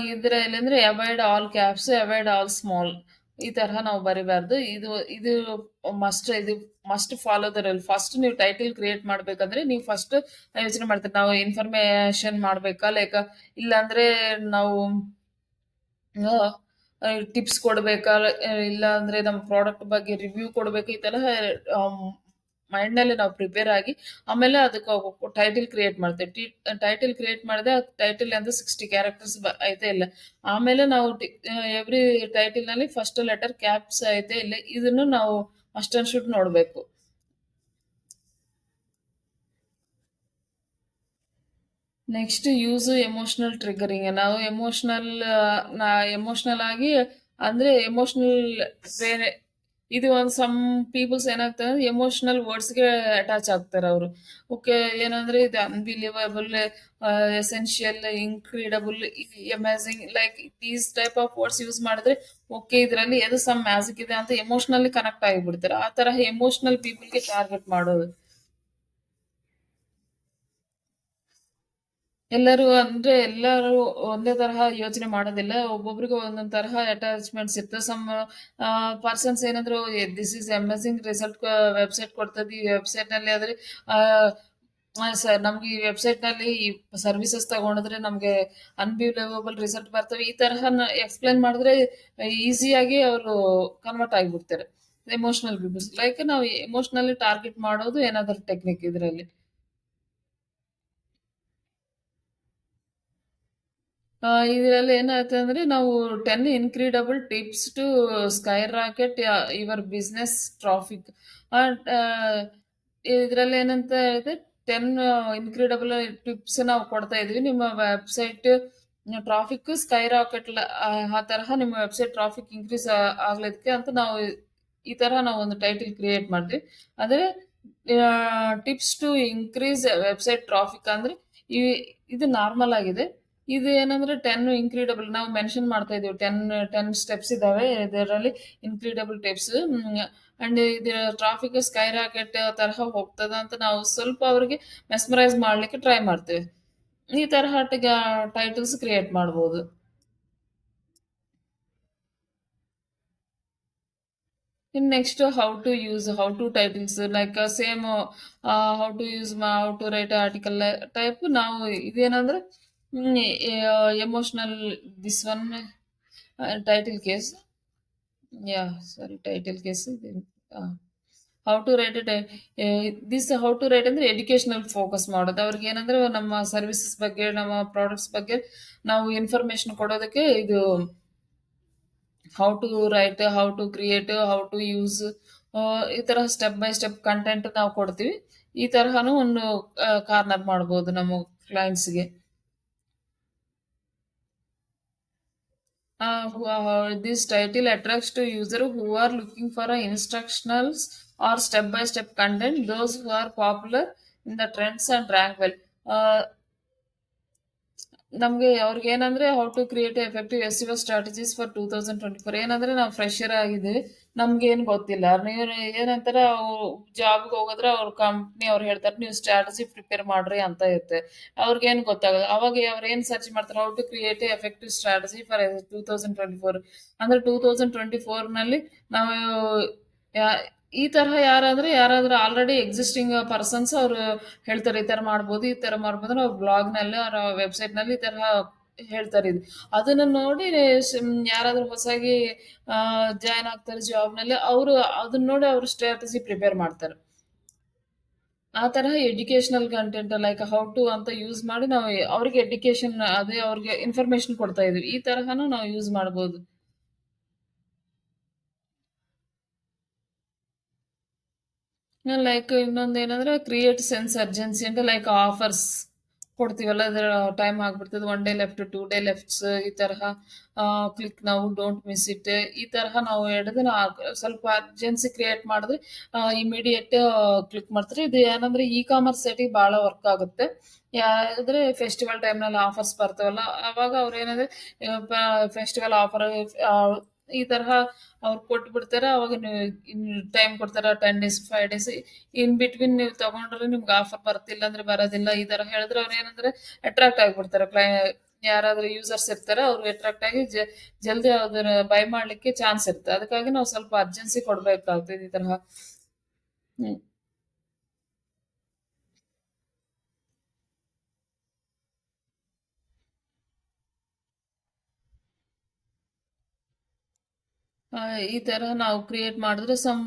ಇದರಲ್ಲಿ ಅಂದ್ರೆ avoid all caps avoid all small ಈ ತರಹ ನಾವು ಬರಿಬಾರ್ದು. ಇದು ಇದು ಮಸ್ಟ್ ಇದು ಮಸ್ಟ್ ಫಾಲೋ ದ ಫಸ್ಟ್ ನೀವು ಟೈಟಲ್ ಕ್ರಿಯೇಟ್ ಮಾಡ್ಬೇಕಂದ್ರೆ ನೀವು ಫಸ್ಟ್ ಯೋಚನೆ ಮಾಡ್ತೀರಿ. ನಾವು ಇನ್ಫಾರ್ಮೇಶನ್ ಮಾಡ್ಬೇಕಾ, ಲೈಕ್? ಇಲ್ಲಾಂದ್ರೆ ನಾವು ಟಿಪ್ಸ್ ಕೊಡ್ಬೇಕಾ? ಇಲ್ಲ ಅಂದ್ರೆ ನಮ್ಮ ಪ್ರಾಡಕ್ಟ್ ಬಗ್ಗೆ ರಿವ್ಯೂ ಕೊಡ್ಬೇಕು, ಈ ತರ ಮೈಂಡ್ನಲ್ಲಿ ನಾವು ಪ್ರಿಪೇರ್ ಆಗಿ ಆಮೇಲೆ ಅದಕ್ಕೆ ಟೈಟಲ್ ಕ್ರಿಯೇಟ್ ಮಾಡ್ತೇವೆ. ಟೈಟಲ್ ಕ್ರಿಯೇಟ್ ಮಾಡಿದೆ ಟೈಟಲ್ ಅಂದ್ರೆ ಸಿಕ್ಸ್ಟಿ ಕ್ಯಾರೆಕ್ಟರ್ಸ್ ಐತೆ ಇಲ್ಲ. ಆಮೇಲೆ ನಾವು ಎವ್ರಿ ಟೈಟಲ್ನಲ್ಲಿ ಫಸ್ಟ್ ಲೆಟರ್ ಕ್ಯಾಪ್ಸ್ ಐತೆ ಇಲ್ಲ, ಇದನ್ನು ನಾವು ಮಸ್ಟ್ ಅಂಡ್ ಶುಡ್ ನೋಡ್ಬೇಕು. ನೆಕ್ಸ್ಟ್ ಯೂಸ್ ಎಮೋಷನಲ್ ಟ್ರಿಗರಿಂಗ್ ನಾವು ಎಮೋಷನಲ್ ನಾ ಎಮೋಷನಲ್ ಆಗಿ, ಅಂದ್ರೆ ಎಮೋಷನಲ್ ಬೇರೆ, ಇದು ಒಂದು ಸಮ್ ಪೀಪಲ್ಸ್ ಏನಾಗ್ತದೆ ಅಂದ್ರೆ ಎಮೋಷನಲ್ ವರ್ಡ್ಸ್ಗೆ ಅಟ್ಯಾಚ್ ಆಗ್ತಾರೆ ಅವರು. ಓಕೆ ಏನಂದ್ರೆ ಇದು unbelievable essential incredible amazing like these type of words use ಮಾಡಿದ್ರೆ ಓಕೆ ಇದರಲ್ಲಿ ಎದು ಸಮ್ ಮ್ಯಾಜಿಕ್ ಇದೆ ಅಂತ ಎಮೋಷನಲಿ ಕನೆಕ್ಟ್ ಆಗಿಬಿಡ್ತಾರೆ. ಆ ತರಹ ಎಮೋಷನಲ್ ಪೀಪಲ್ಗೆ ಟಾರ್ಗೆಟ್ ಮಾಡೋದು. ಎಲ್ಲರೂ ಅಂದ್ರೆ ಎಲ್ಲರೂ ಒಂದೇ ತರಹ ಯೋಚನೆ ಮಾಡೋದಿಲ್ಲ. ಒಬ್ಬೊಬ್ರಿಗೆ ಒಂದೊಂದ್ ತರಹ ಅಟ್ಯಾಚ್ಮೆಂಟ್ಸ್ ಇರ್ತದೆ ಸಮ್ ಪರ್ಸನ್ಸ್ ಏನಾದ್ರು this is amazing result website ಕೊಡ್ತದೆ. ಈ ವೆಬ್ಸೈಟ್ನಲ್ಲಿ ಆದ್ರೆ ಸರ್ ನಮ್ಗೆ ಈ ವೆಬ್ಸೈಟ್ನಲ್ಲಿ ಈ ಸರ್ವಿಸಸ್ ತಗೊಂಡಿದ್ರೆ ನಮ್ಗೆ ಅನ್ಬಿಲೇವಬಲ್ ರಿಸಲ್ಟ್ ಬರ್ತವೆ. ಈ ತರಹ ಎಕ್ಸ್ಪ್ಲೈನ್ ಮಾಡಿದ್ರೆ ಈಸಿಯಾಗಿ ಅವರು ಕನ್ವರ್ಟ್ ಆಗಿಬಿಡ್ತಾರೆ. ಎಮೋಷನಲ್ ಪೀಪಲ್ಸ್ ಲೈಕ್ ನಾವು ಎಮೋಷನಲಿ ಟಾರ್ಗೆಟ್ ಮಾಡೋದು ಏನಾದ್ರು ಟೆಕ್ನಿಕ್ ಇದರಲ್ಲಿ. ಇದರಲ್ಲಿ ಏನಾಯ್ತು ಅಂದ್ರೆ ನಾವು ten incredible tips to skyrocket your business traffic ಇದರಲ್ಲಿ ಏನಂತ ಹೇಳಿದ್ರೆ ಟೆನ್ ಇನ್ಕ್ರೀಡಬಲ್ ಟಿಪ್ಸ್ ನಾವು ಕೊಡ್ತಾ ಇದೀವಿ. ನಿಮ್ಮ ವೆಬ್ಸೈಟ್ ಟ್ರಾಫಿಕ್ ಸ್ಕೈ ರಾಕೆಟ್ ಆ ತರಹ ನಿಮ್ಮ ವೆಬ್ಸೈಟ್ ಟ್ರಾಫಿಕ್ ಇನ್ಕ್ರೀಸ್ ಆಗ್ಲಿಕ್ಕೆ ಅಂತ ನಾವು ಈ ತರಹ ನಾವು ಒಂದು ಟೈಟಲ್ ಕ್ರಿಯೇಟ್ ಮಾಡ್ತೀವಿ ಅಂದ್ರೆ tips to increase website traffic ಅಂದ್ರೆ ಇದು ನಾರ್ಮಲ್ ಆಗಿದೆ. ಇದು ಏನಂದ್ರೆ ಟೆನ್ ಇನ್ಕ್ರೀಡಬಲ್ ನಾವು ಮೆನ್ಷನ್ ಮಾಡ್ತಾ ಇದೀವಿ. ಟೆನ್ ಟೆನ್ ಸ್ಟೆಪ್ಸ್ ಇದಾವೆ. ಇದರಲ್ಲಿ ಇನ್ಕ್ರೀಡಬಲ್ ಟೆಪ್ಸ್ ಅಂಡ್ ಇದು ಟ್ರಾಫಿಕ್ ಸ್ಕೈ ರಾಕೆಟ್ ತರಹ ಹೋಗ್ತದ ಅಂತ ನಾವು ಸ್ವಲ್ಪ ಅವ್ರಿಗೆ ಮೆಸ್ಮರೈಸ್ ಮಾಡ್ಲಿಕ್ಕೆ ಟ್ರೈ ಮಾಡ್ತೇವೆ. ಈ ತರಹ ಟೈಟಲ್ಸ್ ಕ್ರಿಯೇಟ್ ಮಾಡ್ಬೋದು. In next how to use how to titles like same how to use how to write article type ನಾವು ಇದೇನಂದ್ರೆ emotional this one title case yeah sorry title case how to write this how to write ಅಂದ್ರೆ educational focus ಮಾಡೋದು. ಅವ್ರಿಗೆ ಏನಂದ್ರೆ ನಮ್ಮ services ಬಗ್ಗೆ, ನಮ್ಮ products ಬಗ್ಗೆ ನಾವು ಇನ್ಫಾರ್ಮೇಶನ್ ಕೊಡೋದಕ್ಕೆ ಇದು how to write how to create how to use ಈ ತರ ಸ್ಟೆಪ್ ಬೈ ಸ್ಟೆಪ್ ಕಂಟೆಂಟ್ ನಾವು ಕೊಡ್ತೀವಿ. ಈ ತರಹನು ಒಂದು ಕಾರ್ನರ್ ಮಾಡ್ಬೋದು ನಮ್ಮ ಕ್ಲೈಂಟ್ಸ್ಗೆ uh, who are, this title attracts to users who are looking for a instructionals or step-by-step content. Those who are popular in the trends and rank well. Uh, ನಮಗೆ ಅವ್ರಿಗೆ ಏನಂದ್ರೆ how to create effective SEO strategies for two thousand twenty four ಏನಂದ್ರೆ ನಾವು fresher ಆಗಿದ್ದೀವಿ ನಮ್ಗೆ ಏನು ಗೊತ್ತಿಲ್ಲ. ನೀವು ಏನಂತಾರೆ ಜಾಬ್ಗೆ ಹೋಗೋದ್ರೆ ಅವ್ರ ಕಂಪ್ನಿ ಅವ್ರು ಹೇಳ್ತಾರೆ, ನೀವು ಸ್ಟ್ರಾಟಜಿ ಪ್ರಿಪೇರ್ ಮಾಡ್ರಿ ಅಂತ ಇರುತ್ತೆ. ಅವ್ರಿಗೆ ಏನು ಗೊತ್ತಾಗಲ್ಲ. ಅವಾಗ ಅವ್ರು ಏನು ಸರ್ಚ್ ಮಾಡ್ತಾರೆ how to create effective strategy for two thousand twenty four ಅಂದ್ರೆ ಟೂ ತೌಸಂಡ್ ಟ್ವೆಂಟಿ ಫೋರ್ನಲ್ಲಿ ನಾವು ಈ ತರಹ ಯಾರಾದ್ರೆ ಯಾರಾದ್ರೂ ಆಲ್ರೆಡಿ ಎಕ್ಸಿಸ್ಟಿಂಗ್ ಪರ್ಸನ್ಸ್ ಅವರು ಹೇಳ್ತಾರೆ ಈ ತರ ಮಾಡ್ಬೋದು, ಈ ತರ ಮಾಡ್ಬೋದು ಅವ್ರ ಬ್ಲಾಗ್ನಲ್ಲಿ ಅವ್ರ ವೆಬ್ಸೈಟ್ನಲ್ಲಿ ಈ ತರಹ ಹೇಳ್ತಾರೆ ಇದು. ಅದನ್ನ ನೋಡಿ ಯಾರಾದ್ರೂ ಹೊಸಾಗಿ ಜಾಯ್ನ್ ಆಗ್ತಾರೆ ಜಾಬ್ನಲ್ಲಿ, ಅವರು ಅದನ್ನ ನೋಡಿ ಅವ್ರು ಸ್ಟ್ರಾಟಜಿ ಪ್ರಿಪೇರ್ ಮಾಡ್ತಾರೆ. ಆ ತರಹ educational content like how to ಅಂತ ಯೂಸ್ ಮಾಡಿ ನಾವು ಅವ್ರಿಗೆ ಎಜುಕೇಶನ್ ಅದೇ ಅವ್ರಿಗೆ ಇನ್ಫಾರ್ಮೇಶನ್ ಕೊಡ್ತಾ ಇದೀವಿ. ಈ ತರಹನು ನಾವು ಯೂಸ್ ಮಾಡ್ಬೋದು. ಲೈಕ್ ಇನ್ನೊಂದು ಏನಂದ್ರೆ ಕ್ರಿಯೇಟ್ ಸೆನ್ಸ್ ಅರ್ಜೆನ್ಸಿ ಅಂತ ಲೈಕ್ ಆಫರ್ಸ್ ಕೊಡ್ತೀವಲ್ಲ ಅದ್ರ ಟೈಮ್ ಆಗ್ಬಿಡ್ತದೆ. One day left, two day lefts ಈ ತರಹ ಕ್ಲಿಕ್ ನಾವು ಡೋಂಟ್ ಮಿಸ್ ಇಟ್ ಈ ತರಹ ನಾವು ಹಿಡಿದು ನಾ ಸ್ವಲ್ಪ ಅರ್ಜೆನ್ಸಿ ಕ್ರಿಯೇಟ್ ಮಾಡಿದ್ರೆ ಇಮಿಡಿಯೇಟ್ ಕ್ಲಿಕ್ ಮಾಡ್ತಾರೆ. ಇದು ಏನಂದ್ರೆ ಇ ಕಾಮರ್ಸ್ ಸೈಟಿಗೆ ಭಾಳ ವರ್ಕ್ ಆಗುತ್ತೆ. ಯಾರಾದ್ರೆ ಫೆಸ್ಟಿವಲ್ ಟೈಮ್‌ನಲ್ಲಿ ಆಫರ್ಸ್ ಬರ್ತಾವಲ್ಲ, ಅವಾಗ ಅವ್ರೇನಂದ್ರೆ ಏನಂದ್ರೆ ಫೆಸ್ಟಿವಲ್ ಆಫರ್ ಈ ತರಹ ಅವ್ರು ಕೊಟ್ಬಿಡ್ತಾರೆ. ಅವಾಗ ನೀವು ಟೈಮ್ ಕೊಡ್ತಾರ 10 days, five days in between ನೀವು ತಗೊಂಡ್ರೆ ನಿಮ್ಗೆ ಆಫರ್ ಬರ್ತಿಲ್ಲ ಅಂದ್ರೆ ಬರೋದಿಲ್ಲ. ಈ ತರ ಹೇಳಿದ್ರೆ ಅವ್ರೇನಂದ್ರೆ ಅಟ್ರಾಕ್ಟ್ ಆಗಿಬಿಡ್ತಾರೆ ಕ್ಲೈ ಯಾರಾದ್ರೂ ಯೂಸರ್ಸ್ ಇರ್ತಾರೆ, ಅವ್ರು ಅಟ್ರಾಕ್ಟ್ ಆಗಿ ಜಲ್ದಿ ಅದನ್ನ ಬೈ ಮಾಡ್ಲಿಕ್ಕೆ ಚಾನ್ಸ್ ಇರುತ್ತೆ. ಅದಕ್ಕಾಗಿ ನಾವು ಸ್ವಲ್ಪ ಅರ್ಜೆನ್ಸಿ ಕೊಡ್ಬೇಕಾಗ್ತದೆ ಈ ತರಹ. ಹ್ಮ್. ಈ ತರ ನಾವು ಕ್ರಿಯೇಟ್ ಮಾಡಿದ್ರೆ ಸಮ್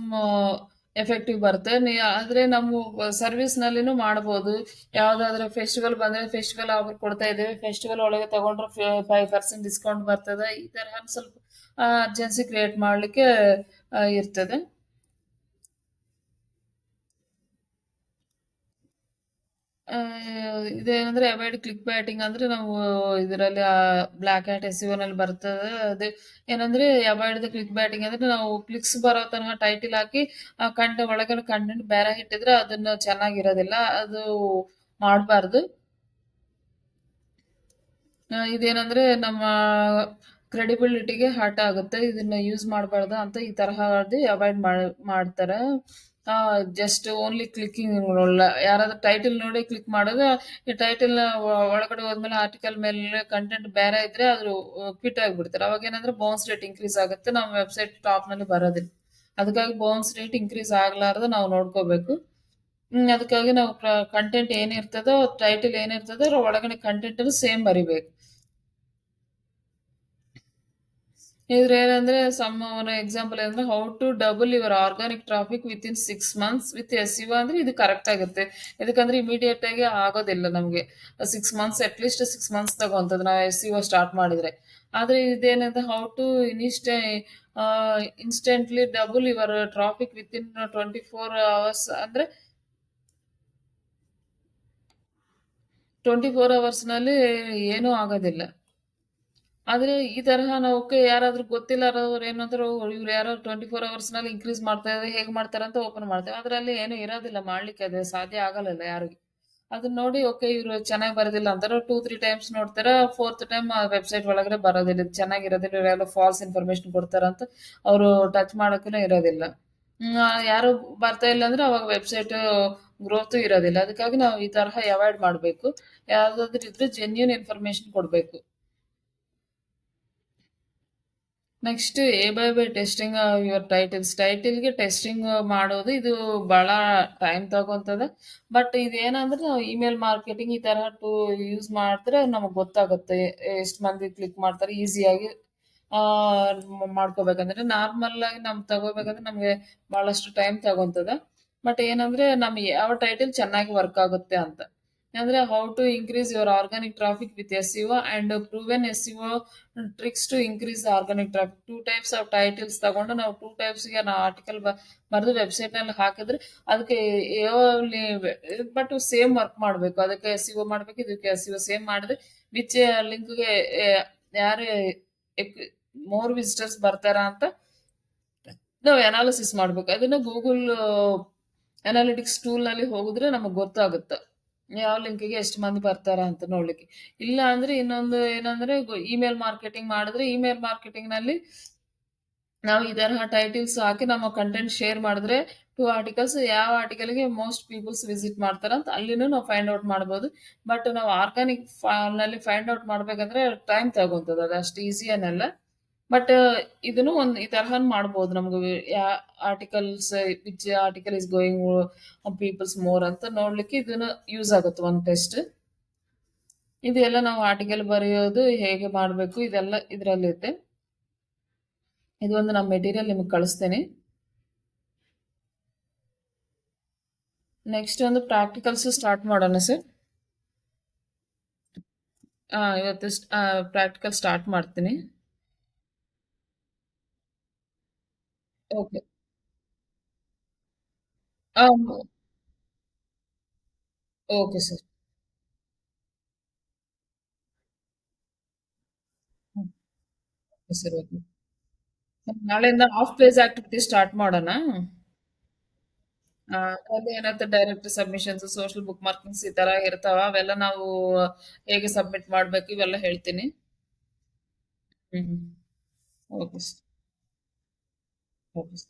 ಎಫೆಕ್ಟಿವ್ ಬರುತ್ತೆ. ನೀ, ಆದ್ರೆ ನಮ್ಮ ಸರ್ವಿಸ್ನಲ್ಲಿನೂ ಮಾಡಬಹುದು ಯಾವ್ದಾದ್ರು ಫೆಸ್ಟಿವಲ್ ಬಂದ್ರೆ ಫೆಸ್ಟಿವಲ್ ಆಫರ್ ಕೊಡ್ತಾ ಇದ್ದೇವೆ. ಫೆಸ್ಟಿವಲ್ ಒಳಗೆ ತಗೊಂಡ್ರೆ ಫೈವ್ ಪರ್ಸೆಂಟ್ ಡಿಸ್ಕೌಂಟ್ ಬರ್ತದೆ. ಈ ತರ ಸ್ವಲ್ಪ ಅರ್ಜೆನ್ಸಿ ಕ್ರಿಯೇಟ್ ಮಾಡ್ಲಿಕ್ಕೆ ಇರ್ತದೆ. ಇದೇನಂದ್ರೆ ಅವಾಯ್ಡ್ ಕ್ಲಿಕ್ ಬ್ಯಾಟಿಂಗ್ ಅಂದ್ರೆ ನಾವು ಇದರಲ್ಲಿ ಬ್ಲಾಕ್ ಹ್ಯಾಟ್ ಎಸ್ನಲ್ಲಿ ಬರ್ತದೆ. ಅದೇ ಏನಂದ್ರೆ ಅವಾಯ್ಡ್ ಕ್ಲಿಕ್ ಬ್ಯಾಟಿಂಗ್ ಅಂದ್ರೆ ನಾವು ಕ್ಲಿಕ್ಸ್ ಬರೋ ತನಕ ಟೈಟಿಲ್ ಹಾಕಿ, ಆ ಕಂಟ ಒಳಗಡೆ ಕಂಟೆಂಟ್ ಬೇರೆ ಇಟ್ಟಿದ್ರೆ ಅದನ್ನ ಚೆನ್ನಾಗಿರೋದಿಲ್ಲ. ಅದು ಮಾಡಬಾರ್ದು. ಇದೇನಂದ್ರೆ ನಮ್ಮ ಕ್ರೆಡಿಬಿಲಿಟಿಗೆ ಹರ್ಟ್ ಆಗುತ್ತೆ. ಇದನ್ನ ಯೂಸ್ ಮಾಡಬಾರ್ದು ಅಂತ ಈ ತರಹ ಅವಾಯ್ಡ್ ಮಾಡ್ತಾರೆ. ಜಸ್ಟ್ ಓನ್ಲಿ ಕ್ಲಿಕ್ಕಿಂಗ್ ಯಾರಾದ್ರೂ ಟೈಟಲ್ ನೋಡಿ ಕ್ಲಿಕ್ ಮಾಡೋದು ಈ ಟೈಟಲ್ ಒಳಗಡೆ ಹೋದ್ಮೇಲೆ ಆರ್ಟಿಕಲ್ ಮೇಲೆ ಕಂಟೆಂಟ್ ಬೇರೆ ಇದ್ರೆ ಅದು ಕ್ವಿಟ್ ಆಗಿಬಿಡ್ತಾರೆ. ಅವಾಗ ಏನಂದ್ರೆ ಬೌನ್ಸ್ ರೇಟ್ ಇನ್ಕ್ರೀಸ್ ಆಗುತ್ತೆ. ನಮ್ಮ ವೆಬ್ಸೈಟ್ ಟಾಪ್ನಲ್ಲಿ ಬರೋದಿಲ್ಲ. ಅದಕ್ಕಾಗಿ ಬೌನ್ಸ್ ರೇಟ್ ಇನ್ಕ್ರೀಸ್ ಆಗ್ಲಾರ್ದು ನಾವು ನೋಡ್ಕೋಬೇಕು. ಅದಕ್ಕಾಗಿ ನಾವು ಕಂಟೆಂಟ್ ಏನಿರ್ತದೋ ಟೈಟಲ್ ಏನಿರ್ತದೋ, ಅದ್ರ ಒಳಗಡೆ ಕಂಟೆಂಟ್ ಸೇಮ್ ಬರಿಬೇಕು. ಇದ್ರ ಏನಂದ್ರೆ ಸಮ್ ಎಕ್ಸಾಂಪಲ್ ಏನಂದ್ರೆ how to double your organic traffic within six months with SEO ಅಂದ್ರೆ ಇದು ಕರೆಕ್ಟ್ ಆಗುತ್ತೆ. ಯಾಕಂದ್ರೆ ಇಮಿಡಿಯೇಟ್ ಆಗಿ ಆಗೋದಿಲ್ಲ ನಮಗೆ. Six months at least six months ತಗೊಂತದ್ ನಾವು ಎಸ್ ಯು ಸ್ಟಾರ್ಟ್ ಮಾಡಿದ್ರೆ. ಆದ್ರೆ ಇದೇನಂದ್ರೆ how to ಇನಿಸ್ಟ್ instantly double your traffic within twenty four hours ಅಂದ್ರೆ ಟ್ವೆಂಟಿ ಫೋರ್ ಅವರ್ಸ್ನಲ್ಲಿ ಏನೂ ಆಗೋದಿಲ್ಲ. ಆದ್ರೆ ಈ ತರಹ ನಾವು ಯಾರಾದ್ರೂ ಗೊತ್ತಿಲ್ಲದವ್ರು ಏನಾದ್ರು ಇವ್ರು ಯಾರೋ ಟ್ವೆಂಟಿ ಫೋರ್ ಅವರ್ಸ್ನಲ್ಲಿ ಇನ್ಕ್ರೀಸ್ ಮಾಡ್ತಾ ಇದ್ದಾರೆ, ಹೇಗ್ ಮಾಡ್ತಾರೆ ಅಂತ ಓಪನ್ ಮಾಡ್ತೇವೆ. ಅದರಲ್ಲಿ ಏನು ಇರೋದಿಲ್ಲ, ಮಾಡ್ಲಿಕ್ಕೆ ಅದು ಸಾಧ್ಯ ಆಗಲ್ಲ ಯಾರಿಗೆ. ಅದನ್ನ ನೋಡಿ ಓಕೆ ಇವ್ರು ಚೆನ್ನಾಗಿ ಬರೋದಿಲ್ಲ ಅಂತಾರೆ ಟೂ ತ್ರೀ ಟೈಮ್ಸ್ ನೋಡ್ತಾರೆ ಫೋರ್ತ್ ಟೈಮ್ ವೆಬ್ಸೈಟ್ ಒಳಗಡೆ ಬರೋದಿಲ್ಲ. ಚೆನ್ನಾಗಿರೋದಿಲ್ಲ, ಇವ್ರು ಯಾರೋ ಫಾಲ್ಸ್ ಇನ್ಫಾರ್ಮೇಶನ್ ಕೊಡ್ತಾರಂತ ಅವರು ಟಚ್ ಮಾಡೋಕ್ಕೂ ಇರೋದಿಲ್ಲ. ಯಾರು ಬರ್ತಾ ಇಲ್ಲ ಅಂದ್ರೆ ಅವಾಗ ವೆಬ್ಸೈಟ್ ಗ್ರೋತ್ ಇರೋದಿಲ್ಲ. ಅದಕ್ಕಾಗಿ ನಾವು ಈ ತರಹ ಅವಾಯ್ಡ್ ಮಾಡಬೇಕು. ಯಾವ್ದಾದ್ರು ಇದ್ರೆ ಜೆನ್ಯೂನ್ ಇನ್ಫಾರ್ಮೇಶನ್ ಕೊಡಬೇಕು. Next A by B testing your titles ಟೈಟಲ್ಗೆ testing ಮಾಡೋದು ಇದು ಭಾಳ ಟೈಮ್ ತಗೊಂತದ ಬಟ್ ಇದೇನಂದ್ರೆ ನಾವು ಇಮೇಲ್ ಮಾರ್ಕೆಟಿಂಗ್ ಈ ಥರ ಟು ಯೂಸ್ ಮಾಡಿದ್ರೆ ನಮಗೆ ಗೊತ್ತಾಗುತ್ತೆ ಎಷ್ಟು ಮಂದಿ ಕ್ಲಿಕ್ ಮಾಡ್ತಾರೆ. ಈಸಿಯಾಗಿ ಮಾಡ್ಕೋಬೇಕಂದ್ರೆ ನಾರ್ಮಲ್ ಆಗಿ ನಮ್ಗೆ ತಗೋಬೇಕಂದ್ರೆ ನಮಗೆ ಭಾಳಷ್ಟು ಟೈಮ್ ತಗೊಂತದ ಬಟ್ ಏನಂದ್ರೆ ನಮ್ಗೆ ಯಾವ ಟೈಟಲ್ ಚೆನ್ನಾಗಿ ವರ್ಕ್ ಆಗುತ್ತೆ ಅಂತ. ಅಂದ್ರೆ how to increase your organic traffic with SEO and proven SEO tricks to increase organic traffic two types of titles ತಗೊಂಡು ನಾವು ಟೂ ಟೈಪ್ಸ್ಗೆ ನಾವು ಆರ್ಟಿಕಲ್ ಬರೆದು ವೆಬ್ಸೈಟ್ನಲ್ಲಿ ಹಾಕಿದ್ರೆ ಅದಕ್ಕೆ ಬಟ್ ಸೇಮ್ ವರ್ಕ್ ಮಾಡ್ಬೇಕು. ಅದಕ್ಕೆ ಎಸ್ ಯು ಮಾಡಬೇಕು, ಇದಕ್ಕೆ ಎಸ್ ಯು ಸೇಮ್ ಮಾಡಿದ್ರೆ ವಿಚ್ ಲಿಂಕ್ಗೆ ಯಾರು ಮೋರ್ ವಿಸಿಟರ್ಸ್ ಬರ್ತಾರ ಅಂತ ನಾವು ಅನಾಲಿಸಿಸ್ ಮಾಡ್ಬೇಕು. ಅದನ್ನ ಗೂಗಲ್ ಅನಾಲಿಟಿಕ್ಸ್ ಟೂಲ್ನಲ್ಲಿ ಹೋಗಿದ್ರೆ ನಮಗೆ ಗೊತ್ತಾಗುತ್ತೆ. ಯಾವ ಲಿಂಕಿಗೆ ಎಷ್ಟು ಮಂದಿ ಬರ್ತಾರ ಅಂತ ನೋಡ್ಲಿಕ್ಕೆ. ಇಲ್ಲ ಅಂದ್ರೆ ಇನ್ನೊಂದು ಏನಂದ್ರೆ ಇಮೇಲ್ ಮಾರ್ಕೆಟಿಂಗ್ ಮಾಡಿದ್ರೆ ಇಮೇಲ್ ಮಾರ್ಕೆಟಿಂಗ್ನಲ್ಲಿ ನಾವು ಈ ತರಹ ಟೈಟಲ್ಸ್ ಹಾಕಿ ನಮ್ಮ ಕಂಟೆಂಟ್ ಶೇರ್ ಮಾಡಿದ್ರೆ ಟು ಆರ್ಟಿಕಲ್ಸ್ ಯಾವ ಆರ್ಟಿಕಲ್ಗೆ ಮೋಸ್ಟ್ ಪೀಪಲ್ಸ್ ವಿಸಿಟ್ ಮಾಡ್ತಾರ ಅಂತ ಅಲ್ಲಿನೂ ನಾವು ಫೈಂಡ್ ಔಟ್ ಮಾಡ್ಬೋದು. ಬಟ್ ನಾವು ಆರ್ಗಾನಿಕ್ನಲ್ಲಿ ಫೈಂಡ್ ಔಟ್ ಮಾಡ್ಬೇಕಂದ್ರೆ ಟೈಮ್ ತಗೊಂತದ, ಅದು ಅಷ್ಟು ಈಸಿ ಅನ್ನಲ್ಲ. ಬಟ್ ಇದನ್ನು ಒಂದು ಈ ತರಹ ಮಾಡ್ಬೋದು ನಮ್ಗೆ. Articles which article is going peoples more ಅಂತ ನೋಡ್ಲಿಕ್ಕೆ ಇದನ್ನು ಯೂಸ್ ಆಗುತ್ತೆ ಒಂದು ಟೆಸ್ಟ್ ಇದೆಲ್ಲ ನಾವು ಆರ್ಟಿಕಲ್ ಬರೆಯೋದು ಹೇಗೆ ಮಾಡಬೇಕು ಇದೆಲ್ಲ ಇದರಲ್ಲಿದೆ. ಇದು ಒಂದು ನಮ್ಮ ಮೆಟೀರಿಯಲ್ ನಿಮಗೆ ಕಳಿಸ್ತೇನೆ. ನೆಕ್ಸ್ಟ್ ಒಂದು ಪ್ರಾಕ್ಟಿಕಲ್ಸ್ ಸ್ಟಾರ್ಟ್ ಮಾಡೋಣ ಸರ್ ಇವತ್ತು ಪ್ರಾಕ್ಟಿಕಲ್ ಸ್ಟಾರ್ಟ್ ಮಾಡ್ತೀನಿ. ఓకే. అవును. Okay sir, okay. ಸರ್ ನಾಳೆಯಿಂದ ಆಫ್ ಪೇಜ್ ಆಕ್ಟಿವಿಟಿ ಸ್ಟಾರ್ಟ್ ಮಾಡೋಣ? ಆ! ಅಲ್ಲಿ ಏನಾಗುತ್ತೆ direct submissions, social bookmarkings ಈ ತರ ಇರ್ತಾವ. ಅವೆಲ್ಲ ನಾವು ಹೇಗೆ ಸಬ್ಮಿಟ್ ಮಾಡ್ಬೇಕು ಇವೆಲ್ಲ ಹೇಳ್ತೀನಿ. ಹ್ಮ್. Okay sir. ಓಕೆ ಸ್